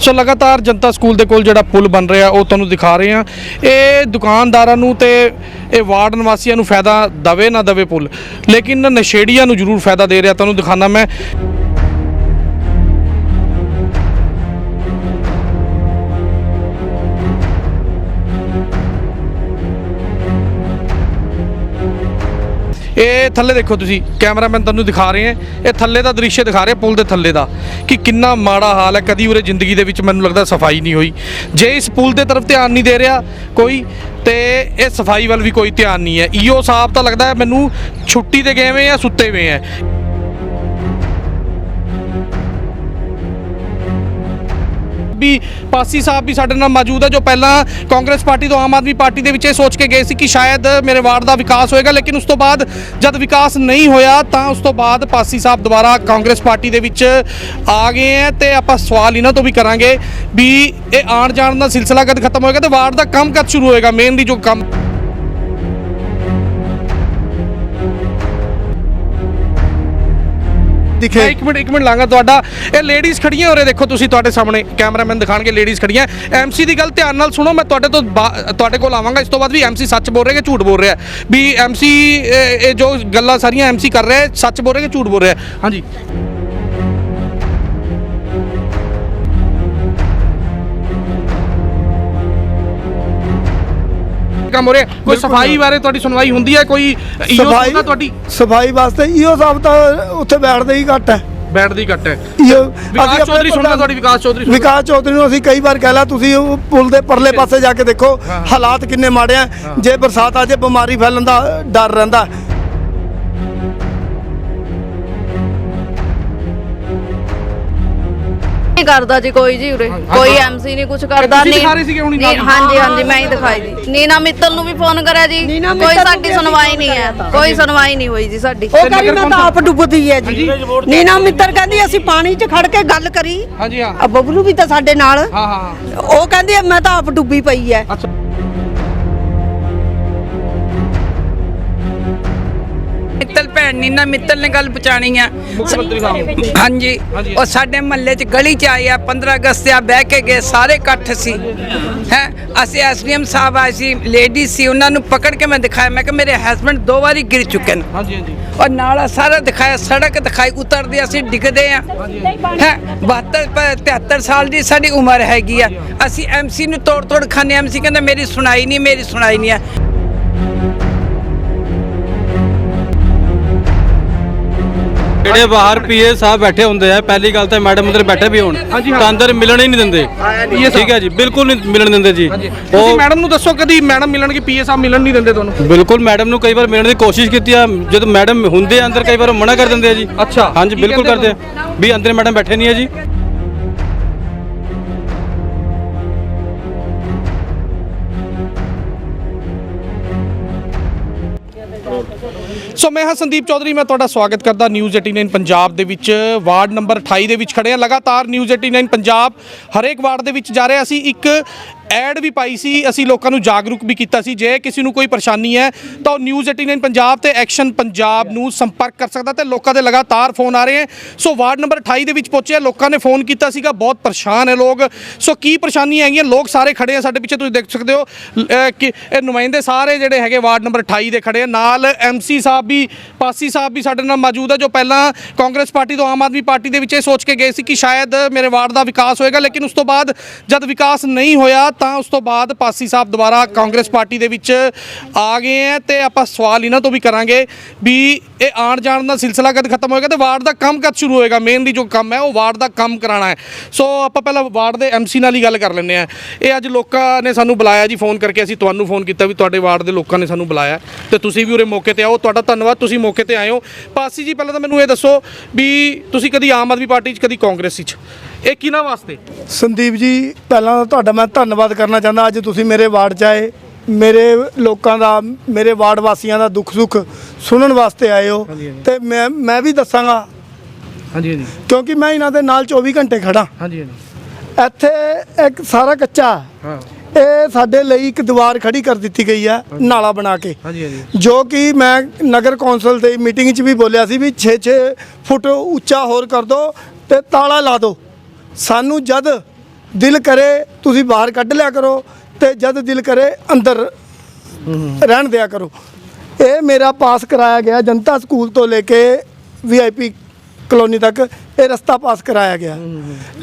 ਸੋ ਲਗਾਤਾਰ ਜਨਤਾ ਸਕੂਲ ਦੇ ਕੋਲ ਜਿਹੜਾ ਪੁਲ ਬਣ ਰਿਹਾ, ਉਹ ਤੁਹਾਨੂੰ ਦਿਖਾ ਰਹੇ ਹਾਂ। ਇਹ ਦੁਕਾਨਦਾਰਾਂ ਨੂੰ ਤੇ ਇਹ ਵਾਰਡ ਨਿਵਾਸੀਆਂ ਨੂੰ ਫਾਇਦਾ ਦਵੇ ਨਾ ਦਵੇ ਪੁਲ, ਲੇਕਿਨ ਨਸ਼ੇੜੀਆਂ ਨੂੰ ਜ਼ਰੂਰ ਫਾਇਦਾ ਦੇ ਰਿਹਾ, ਤੁਹਾਨੂੰ ਦਿਖਾਣਾ ਮੈਂ। ਇਹ ਥੱਲੇ ਦੇਖੋ ਤੁਸੀਂ, ਕੈਮਰਾਮੈਨ ਤੁਹਾਨੂੰ ਦਿਖਾ ਰਹੇ ਹੈ। ਇਹ ਥੱਲੇ ਦਾ ਦ੍ਰਿਸ਼ ਦਿਖਾ ਰਹੇ, ਪੁਲ ਦੇ ਥੱਲੇ ਦਾ, ਕਿ ਕਿੰਨਾ ਮਾੜਾ ਹਾਲ ਹੈ। ਕਦੀ ਉਰੇ ਜ਼ਿੰਦਗੀ ਦੇ ਵਿੱਚ ਮੈਨੂੰ ਲੱਗਦਾ ਸਫ਼ਾਈ ਨਹੀਂ ਹੋਈ। ਜੇ ਇਸ ਪੁਲ ਦੇ ਤਰਫ ਧਿਆਨ ਨਹੀਂ ਦੇ ਰਿਹਾ ਕੋਈ, ਤੇ ਇਹ ਸਫ਼ਾਈ ਵੱਲ ਵੀ ਕੋਈ ਧਿਆਨ ਨਹੀਂ ਹੈ। ਈਓ ਸਾਹਿਬ ਤਾਂ ਲੱਗਦਾ ਮੈਨੂੰ ਛੁੱਟੀ ਤੇ ਗਏ ਹੋਏ ਆ, ਸੁੱਤੇ ਹੋਏ ਆ। ਵੀ ਪਾਸੀ ਸਾਹਿਬ ਵੀ ਸਾਡੇ ਨਾਲ ਮੌਜੂਦ ਹੈ, ਜੋ ਪਹਿਲਾਂ ਕਾਂਗਰਸ ਪਾਰਟੀ ਤੋਂ ਆਮ ਆਦਮੀ ਪਾਰਟੀ ਦੇ ਵਿੱਚ ਇਹ ਸੋਚ ਕੇ ਗਏ ਸੀ ਕਿ ਸ਼ਾਇਦ ਮੇਰੇ ਵਾਰਡ ਦਾ ਵਿਕਾਸ ਹੋਏਗਾ, ਲੇਕਿਨ ਉਸ ਤੋਂ ਬਾਅਦ ਜਦ ਵਿਕਾਸ ਨਹੀਂ ਹੋਇਆ ਤਾਂ ਉਸ ਤੋਂ ਬਾਅਦ ਪਾਸੀ ਸਾਹਿਬ ਦੁਬਾਰਾ ਕਾਂਗਰਸ ਪਾਰਟੀ ਦੇ ਵਿੱਚ ਆ ਗਏ ਹੈ ਤੇ ਆਪਾਂ ਸਵਾਲ ਇਹਨਾਂ ਤੋਂ ਵੀ ਕਰਾਂਗੇ ਵੀ ਇਹ ਆਣ ਜਾਣ ਦਾ ਸਿਲਸਿਲਾ ਕਦ ਖਤਮ ਹੋਏਗਾ ਤੇ ਵਾਰਡ ਦਾ ਕੰਮ ਕਦ ਸ਼ੁਰੂ ਹੋਏਗਾ ਮੇਨਲੀ ਜੋ ਕੰਮ ਦਿਖੇ। ਇੱਕ ਮਿੰਟ ਇੱਕ ਮਿੰਟ ਲਾਂਗਾ ਤੁਹਾਡਾ। ਇਹ ਲੇਡੀਜ਼ ਖੜੀਆਂ ਹੋਰੇ ਦੇਖੋ ਤੁਸੀਂ ਤੁਹਾਡੇ ਸਾਹਮਣੇ ਕੈਮਰਾਮੈਨ ਦਿਖਾਣਗੇ ਲੇਡੀਜ਼ ਖੜੀਆਂ। ਐਮਸੀ ਦੀ ਗੱਲ ਧਿਆਨ ਨਾਲ ਸੁਣੋ, ਮੈਂ ਤੁਹਾਡੇ ਤੋਂ ਬਾ- ਤੁਹਾਡੇ ਕੋਲ ਆਵਾਂਗਾ। ਇਸ ਤੋਂ ਬਾਅਦ ਵੀ ਐਮਸੀ ਸੱਚ ਬੋਲ ਰਿਹਾ ਕਿ ਝੂਠ ਬੋਲ ਰਿਹਾ? ਵੀ ਐਮਸੀ ਇਹ ਜੋ ਗੱਲਾਂ ਸਾਰੀਆਂ ਐਮਸੀ ਕਰ ਰਿਹਾ ਸੱਚ ਬੋਲ ਰਿਹਾ ਕਿ ਝੂਠ ਬੋਲ ਰਿਹਾ? ਹਾਂਜੀ। ਕੰਮ ਹੋ ਰਿਹਾ ਕੋਈ ਸਫ਼ਾਈ ਬਾਰੇ ਤੁਹਾਡੀ ਸੁਣਵਾਈ ਹੁੰਦੀ ਹੈ? ਕੋਈ ਈਓ ਸਫ਼ਾਈ ਸੁਣਦਾ ਤੁਹਾਡੀ? ਸਫ਼ਾਈ ਵਾਸਤੇ ਇਹੋ ਸਾਹਿਬ ਤਾਂ ਉੱਥੇ ਬੈਠਦੇ ਹੀ ਘੱਟ ਹੈ। ਬੈਠ ਦੀ ਘੱਟ ਹੈ। ਵਿਕਾਸ ਚੌਧਰੀ ਪ੍ਰਧਾਨ- ਤੁਹਾਡੀ ਵਿਕਾਸ ਚੌਧਰੀ? ਵਿਕਾਸ ਚੌਧਰੀ ਨੂੰ ਅਸੀਂ ਕਈ ਵਾਰ ਕਹਿ ਲਿਆ ਤੁਸੀਂ ਉਹ ਪੁਲ ਦੇ ਪਰਲੇ ਪਾਸੇ ਜਾ ਕੇ ਦੇਖੋ। ਹਾਲਾਤ ਕਿੰਨੇ ਮਾੜੇ ਆ ਜੇ ਬਰਸਾਤ ਆ ਜੇ ਬਿਮਾਰੀ ਫੈਲਣ ਦਾ ਡਰ ਰਹਿੰਦਾ। ਨਹੀਂ ਕਰਦਾ ਜੀ ਕੋਈ ਜੀ ਉਰੇ। ਕੋਈ ਐਮਸੀ ਨਹੀਂ ਕੁਝ ਕਰਦਾ ਤੁਸੀਂ ਨਹੀਂ ਦਿਖਾ ਰਹੇ ਸੀਗੇ ਹੁਣੀ ਨਾਲ? ਨਹੀਂ, ਹਾਂਜੀ ਹਾਂਜੀ ਮੈਂ ਹੀ ਦਿਖਾਈ ਜੀ ਨੀਨਾ ਮਿੱਤਲ ਨੂੰ ਵੀ ਫੋਨ ਕਰਿਆ ਜੀ। ਨੀਨਾ ਕੋਈ ਮਿੱਤਲ ਨੂੰ ਸਾਡੀ ਵੀ ਸੁਣਵਾਈ ਨਹੀਂ ਹੈ। ਕੋਈ ਸੁਣਵਾਈ ਨਹੀਂ ਹੋਈ ਜੀ ਸਾਡੀ। ਉਹ ਕਹਿੰਦੀ ਮੈਂ ਤਾਂ ਆਪ ਡੁੱਬਦੀ ਹੈ ਜੀ। ਨੀਨਾ ਮਿੱਤਰ ਕਹਿੰਦੀ ਅਸੀਂ ਪਾਣੀ 'ਚ ਖੜ ਕੇ ਗੱਲ ਕਰੀ। ਹਾਂਜੀ ਹਾਂ। ਆ ਬਬਲੂ ਵੀ ਤਾਂ ਸਾਡੇ ਨਾਲ। ਹਾਂ ਹਾਂ। ਉਹ ਕਹਿੰਦੀ ਮੈਂ ਤਾਂ ਆਪ ਡੁੱਬੀ ਪਈ ਹੈ। ਅੱਛਾ। ਭੈਣ ਨੀਨਾ ਮਿੱਤਲ ਨੇ ਗੱਲ ਪਹੁੰਚਾਣੀ ਆ। ਮੁੱਖ ਮੰਤਰੀ ਸਾਹਿਬ ਹਾਂਜੀ। ਉਹ ਸਾਡੇ ਮਹੱਲੇ 'ਚ ਗਲੀ 'ਚ ਆਏ ਆ 15 ਅਗਸਤ ਆ ਬਹਿ ਕੇ ਗਏ ਸਾਰੇ ਇਕੱਠ ਸੀ। ਹੈ ਅਸੀਂ ਐਸਡੀਐਮ ਸਾਹਿਬ ਆਏ ਸੀ ਲੇਡੀ ਸੀ ਉਹਨਾਂ ਨੂੰ ਪਕੜ ਕੇ ਮੈਂ ਦਿਖਾਇਆ। ਮੈਂ ਕਿ ਮੇਰੇ ਹਸਬੰਡ ਦੋ ਵਾਰੀ ਗਿਰ ਚੁੱਕੇ ਨੇ। ਹਾਂਜੀ ਹਾਂਜੀ। ਔਰ ਨਾਲਾ ਸਾਰਾ ਦਿਖਾਇਆ ਸੜਕ ਦਿਖਾਈ ਉਤਰਦੇ ਅਸੀਂ ਡਿੱਗਦੇ ਆ। ਹੈ 72 ਪ- 73 ਸਾਲ ਦੀ ਸਾਡੀ ਉਮਰ ਹੈਗੀ ਆ। ਅਸੀਂ ਐਮਸੀ ਨੂੰ ਤੋੜ ਤੋੜ ਖਾਣੇ ਐਮਸੀ ਕਹਿੰਦਾ ਮੇਰੀ ਸੁਣਾਈ ਨਹੀਂ ਮੇਰੀ ਸੁਣਾਈ ਨਹੀਂ ਆ। ਜਿਹੜੇ ਬਾਹਰ ਪੀਏ ਸਾਹਿਬ ਬੈਠੇ ਹੁੰਦੇ ਆ ਪਹਿਲੀ ਗੱਲ ਤਾਂ ਮੈਡਮ ਅੰਦਰ ਬੈਠੇ ਵੀ ਹੋਣ ਹਾਂਜੀ, ਹਾਂ। ਤਾਂ ਅੰਦਰ ਮਿਲਣ ਹੀ ਨਹੀਂ ਦਿੰਦੇ। ਠੀਕ ਹੈ ਜੀ ਬਿਲਕੁਲ ਨਹੀਂ ਮਿਲਣ ਦਿੰਦੇ ਜੀ। ਤੁਸੀਂ ਉਹ ਮੈਡਮ ਨੂੰ ਦੱਸੋ ਕਦੀ ਮੈਡਮ ਮਿਲਣਗੇ ਪੀਏ ਸਾਹਿਬ ਮਿਲਣ ਨਹੀਂ ਦਿੰਦੇ ਤੁਹਾਨੂੰ? ਬਿਲਕੁਲ ਮੈਡਮ ਨੂੰ ਕਈ ਵਾਰ ਮਿਲਣ ਦੀ ਕੋਸ਼ਿਸ਼ ਕੀਤੀ ਆ ਜਦੋਂ ਮੈਡਮ ਹੁੰਦੇ ਆ ਅੰਦਰ ਕਈ ਵਾਰ ਉਹ ਮਨਾ ਕਰ ਦਿੰਦੇ ਆ ਜੀ। ਅੱਛਾ। ਹਾਂਜੀ ਕੀ ਬਿਲਕੁਲ ਕਹਿੰਦੇ ਕਰਦੇ ਆ। ਵੀ ਅੰਦਰ ਮੈਡਮ ਬੈਠੇ ਨਹੀਂ ਆ ਜੀ। ਸੋ ਮੈਂ ਹਾਂ ਸੰਦੀਪ ਚੌਧਰੀ, ਮੈਂ ਤੁਹਾਡਾ ਸਵਾਗਤ ਕਰਦਾ ਨਿਊਜ਼ 89 ਪੰਜਾਬ ਦੇ ਵਿੱਚ। ਵਾਰਡ ਨੰਬਰ 28 ਦੇ ਵਿੱਚ ਖੜੇ ਆ ਲਗਾਤਾਰ ਨਿਊਜ਼ 89 ਪੰਜਾਬ ਹਰੇਕ ਵਾਰਡ ਦੇ ਵਿੱਚ ਜਾ ਰਿਹਾ। ਸੀ ਇੱਕ ਐਡ ਵੀ ਪਾਈ ਸੀ, ਅਸੀਂ ਲੋਕਾਂ ਨੂੰ ਜਾਗਰੂਕ ਵੀ ਕੀਤਾ ਸੀ। ਜੇ ਕਿਸੇ ਨੂੰ ਕੋਈ ਪਰੇਸ਼ਾਨੀ ਹੈ, ਤਾਂ ਉਹ ਨਿਊਜ਼ 89 ਪੰਜਾਬ ਤੇ ਐਕਸ਼ਨ ਪੰਜਾਬ ਨੂੰ ਸੰਪਰਕ ਕਰ ਸਕਦਾ ਤੇ ਲੋਕਾਂ ਦੇ ਲਗਾਤਾਰ ਫੋਨ ਆ ਰਹੇ ਹੈ। ਸੋ ਵਾਰਡ ਨੰਬਰ 28 ਦੇ ਵਿੱਚ ਪਹੁੰਚਿਆ, ਲੋਕਾਂ ਨੇ ਫੋਨ ਕੀਤਾ ਸੀਗਾ, ਬਹੁਤ ਪਰੇਸ਼ਾਨ ਹੈ ਲੋਕ। ਸੋ ਕੀ ਪਰੇਸ਼ਾਨੀਆਂ ਹੈਗੀਆਂ? ਲੋਕ ਸਾਰੇ ਖੜੇ ਆ, ਸਾਡੇ ਪਿੱਛੇ ਤੁਸੀਂ ਦੇਖ ਸਕਦੇ ਹੋ ਕਿ ਇਹ ਨੁਮਾਇੰਦੇ ਸਾਰੇ ਜਿਹੜੇ ਹੈਗੇ ਵਾਰਡ ਨੰਬਰ 28 ਦੇ ਖੜੇ ਆ। ਨਾਲ ਐਮਸੀ ਸਾਹਿਬ ਵੀ, ਪਾਸੀ ਸਾਹਿਬ ਵੀ ਸਾਡੇ ਨਾਲ ਮੌਜੂਦ ਹੈ ਜੋ ਪਹਿਲਾਂ ਕਾਂਗਰਸ ਪਾਰਟੀ ਤੋਂ ਆਮ ਆਦਮੀ ਪਾਰਟੀ ਦੇ ਵਿੱਚ ਇਹ ਸੋਚ ਕੇ ਗਏ ਸੀ ਕਿ ਸ਼ਾਇਦ ਮੇਰੇ ਵਾਰਡ ਦਾ ਵਿਕਾਸ ਹੋਏਗਾ, ਲੇਕਿਨ ਉਸ ਤੋਂ ਬਾਅਦ ਜਦ ਵਿਕਾਸ ਨਹੀਂ ਹੋਇਆ ਤਾਂ ਉਸ ਤੋਂ ਬਾਅਦ ਪਾਸੀ ਸਾਹਿਬ ਦੁਬਾਰਾ ਕਾਂਗਰਸ ਪਾਰਟੀ ਦੇ ਵਿੱਚ ਆ ਗਏ ਹੈ ਤੇ ਆਪਾਂ ਸਵਾਲ ਇਹਨਾਂ ਤੋਂ ਵੀ ਕਰਾਂਗੇ ਵੀ ਇਹ ਆਣ ਜਾਣ ਦਾ ਸਿਲਸਿਲਾ ਕਦ ਖਤਮ ਹੋਏਗਾ ਤੇ ਵਾਰਡ ਦਾ ਕੰਮ ਕਦ ਸ਼ੁਰੂ ਹੋਏਗਾ? ਮੇਨਲੀ ਜੋ ਕੰਮ ਹੈ ਉਹ ਵਾਰਡ ਦਾ ਕੰਮ ਕਰਾਉਣਾ ਹੈ। ਸੋ ਆਪਾਂ ਪਹਿਲਾਂ ਵਾਰਡ ਦੇ ਐਮਸੀ ਨਾਲ ਹੀ ਗੱਲ ਕਰ ਲੈਂਦੇ ਆ ਇਹ ਅੱਜ ਲੋਕਾਂ ਨੇ ਸਾਨੂੰ ਬੁਲਾਇਆ ਜੀ ਫੋਨ ਕਰਕੇ ਅਸੀਂ ਤੁਹਾਨੂੰ ਫੋਨ ਕੀਤਾ ਵੀ ਤੁਹਾਡੇ ਵਾਰਡ ਦੇ ਲੋਕਾਂ ਨੇ ਸਾਨੂੰ ਬੁਲਾਇਆ। ਤੇ ਤੁਸੀਂ ਵੀ ਉਰੇ ਮੌਕੇ ਤੇ ਆਓ। ਤੁਹਾਡਾ ਧੰਨਵਾਦ, ਤੁਸੀਂ ਮੌਕੇ ਤੇ ਆਏ ਹੋ। ਪਾਸੀ ਜੀ, ਪਹਿਲਾਂ ਤਾਂ ਮੈਨੂੰ ਇਹ ਦੱਸੋ ਵੀ ਤੁਸੀਂ ਕਦੀ ਆਮ ਆਦਮੀ ਪਾਰਟੀ 'ਚ, ਕਦੀ ਕਾਂਗਰਸ 'ਚ? ਇਹ ਕਿਹਨਾਂ ਵਾਸਤੇ? ਸੰਦੀਪ ਜੀ ਪਹਿਲਾਂ ਤਾਂ ਤੁਹਾਡਾ ਮੈਂ ਧੰਨਵਾਦ ਕਰਨਾ ਚਾਹੁੰਦਾ। ਅੱਜ ਤੁਸੀਂ ਮੇਰੇ ਵਾਰਡ 'ਚ ਆਏ। ਮੇਰੇ ਲੋਕਾਂ ਦਾ ਮੇਰੇ ਵਾਰਡ ਵਾਸੀਆਂ ਦਾ ਦੁੱਖ ਸੁੱਖ ਸੁਣਨ ਵਾਸਤੇ ਆਏ ਹੋ। ਤੇ ਮੈਂ ਮੈਂ ਵੀ ਦੱਸਾਂਗਾ। ਹਾਂਜੀ ਹਾਂਜੀ। ਕਿਉਂਕਿ ਮੈਂ ਇਹਨਾਂ ਦੇ ਨਾਲ 24 ਘੰਟੇ ਖੜਾ ਹਾਂਜੀ ਹਾਂਜੀ। ਇੱਥੇ ਇੱਕ ਸਾਰਾ ਕੱਚਾ। ਹਾਂ। ਇਹ ਸਾਡੇ ਲਈ ਇੱਕ ਦੀਵਾਰ ਖੜੀ ਕਰ ਦਿੱਤੀ ਗਈ ਹੈ ਨਾਲਾ ਬਣਾ ਕੇ। ਹਾਂਜੀ ਹਾਂਜੀ। ਜੋ ਕਿ ਮੈਂ ਨਗਰ ਕੌਂਸਲ ਦੀ ਮੀਟਿੰਗ 'ਚ ਵੀ ਬੋਲਿਆ ਸੀ ਵੀ 6-6 ਫੁੱਟ ਉੱਚਾ ਹੋਰ ਕਰ ਦਿਓ ਤੇ ਤਾਲਾ ਲਾ ਦਿਓ ਸਾਨੂੰ ਜਦ ਦਿਲ ਕਰੇ ਤੁਸੀਂ ਬਾਹਰ ਕੱਢ ਲਿਆ ਕਰੋ ਤੇ ਜਦ ਦਿਲ ਕਰੇ ਅੰਦਰ ਰਹਿਣ ਦਿਆ ਕਰੋ। ਇਹ ਮੇਰਾ ਪਾਸ ਕਰਾਇਆ ਗਿਆ, ਜਨਤਾ ਸਕੂਲ ਤੋਂ ਲੈ ਕੇ ਵੀਆਈਪੀ ਕਲੋਨੀ ਤੱਕ ਇਹ ਰਸਤਾ ਪਾਸ ਕਰਾਇਆ ਗਿਆ।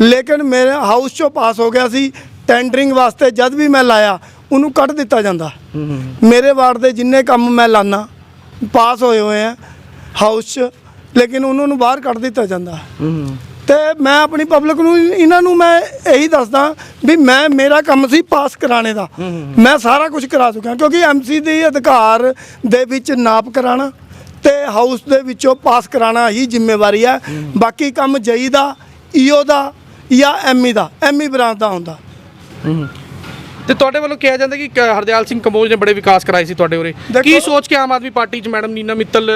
ਲੇਕਿਨ ਮੇਰੇ ਹਾਊਸ ਚੋਂ ਪਾਸ ਹੋ ਗਿਆ ਸੀ ਟੈਂਡਰਿੰਗ ਵਾਸਤੇ ਜਦ ਵੀ ਮੈਂ ਲਾਇਆ, ਉਹਨੂੰ ਕੱਢ ਦਿੱਤਾ ਜਾਂਦਾ। ਮੇਰੇ ਵਾਰਡ ਦੇ ਜਿੰਨੇ ਕੰਮ ਮੈਂ ਲਾਨਾ, ਪਾਸ ਹੋਏ ਹੋਏ ਆ ਹਾਊਸ 'ਚ, ਲੇਕਿਨ ਉਹਨਾਂ ਨੂੰ ਬਾਹਰ ਕੱਢ ਦਿੱਤਾ ਜਾਂਦਾ। ਤੇ ਮੈਂ ਆਪਣੀ ਪਬਲਿਕ ਨੂੰ ਇਹਨਾਂ ਨੂੰ ਮੈਂ ਇਹੀ ਦੱਸਦਾ ਵੀ ਮੈਂ ਮੇਰਾ ਕੰਮ ਸੀ ਪਾਸ ਕਰਾਣੇ ਦਾ। ਮੈਂ ਸਾਰਾ ਕੁਝ ਕਰਾ ਚੁੱਕਿਆ ਕਿਉਂਕਿ ਐਮਸੀ ਦੀ ਅਧਿਕਾਰ ਦੇ ਵਿੱਚ ਨਾਪ ਕਰਾਣਾ ਤੇ ਹਾਊਸ ਦੇ ਵਿੱਚੋਂ ਪਾਸ ਕਰਾਣਾ ਹੀ ਜ਼ਿੰਮੇਵਾਰੀ ਹੈ। ਬਾਕੀ ਕੰਮ ਜਈ ਦਾ ਈਓ ਦਾ ਜਾਂ ਐਮਈ ਦਾ ਐਮਈ ਬ੍ਰਾਂਚ ਦਾ ਹੁੰਦਾ। ਤੇ ਤੁਹਾਡੇ ਵੱਲੋਂ ਕਿਹਾ ਜਾਂਦਾ ਕਿ ਕ- ਹਰਦਿਆਲ ਸਿੰਘ ਕੰਬੋਜ ਨੇ ਬੜੇ ਵਿਕਾਸ ਕਰਾਏ ਸੀ ਤੁਹਾਡੇ ਉਰੇ। ਦੇਖੋ- ਕੀ ਸੋਚ ਕੇ ਆਮ ਆਦਮੀ ਪਾਰਟੀ 'ਚ ਮੈਡਮ ਨੀਨਾ ਮਿੱਤਲ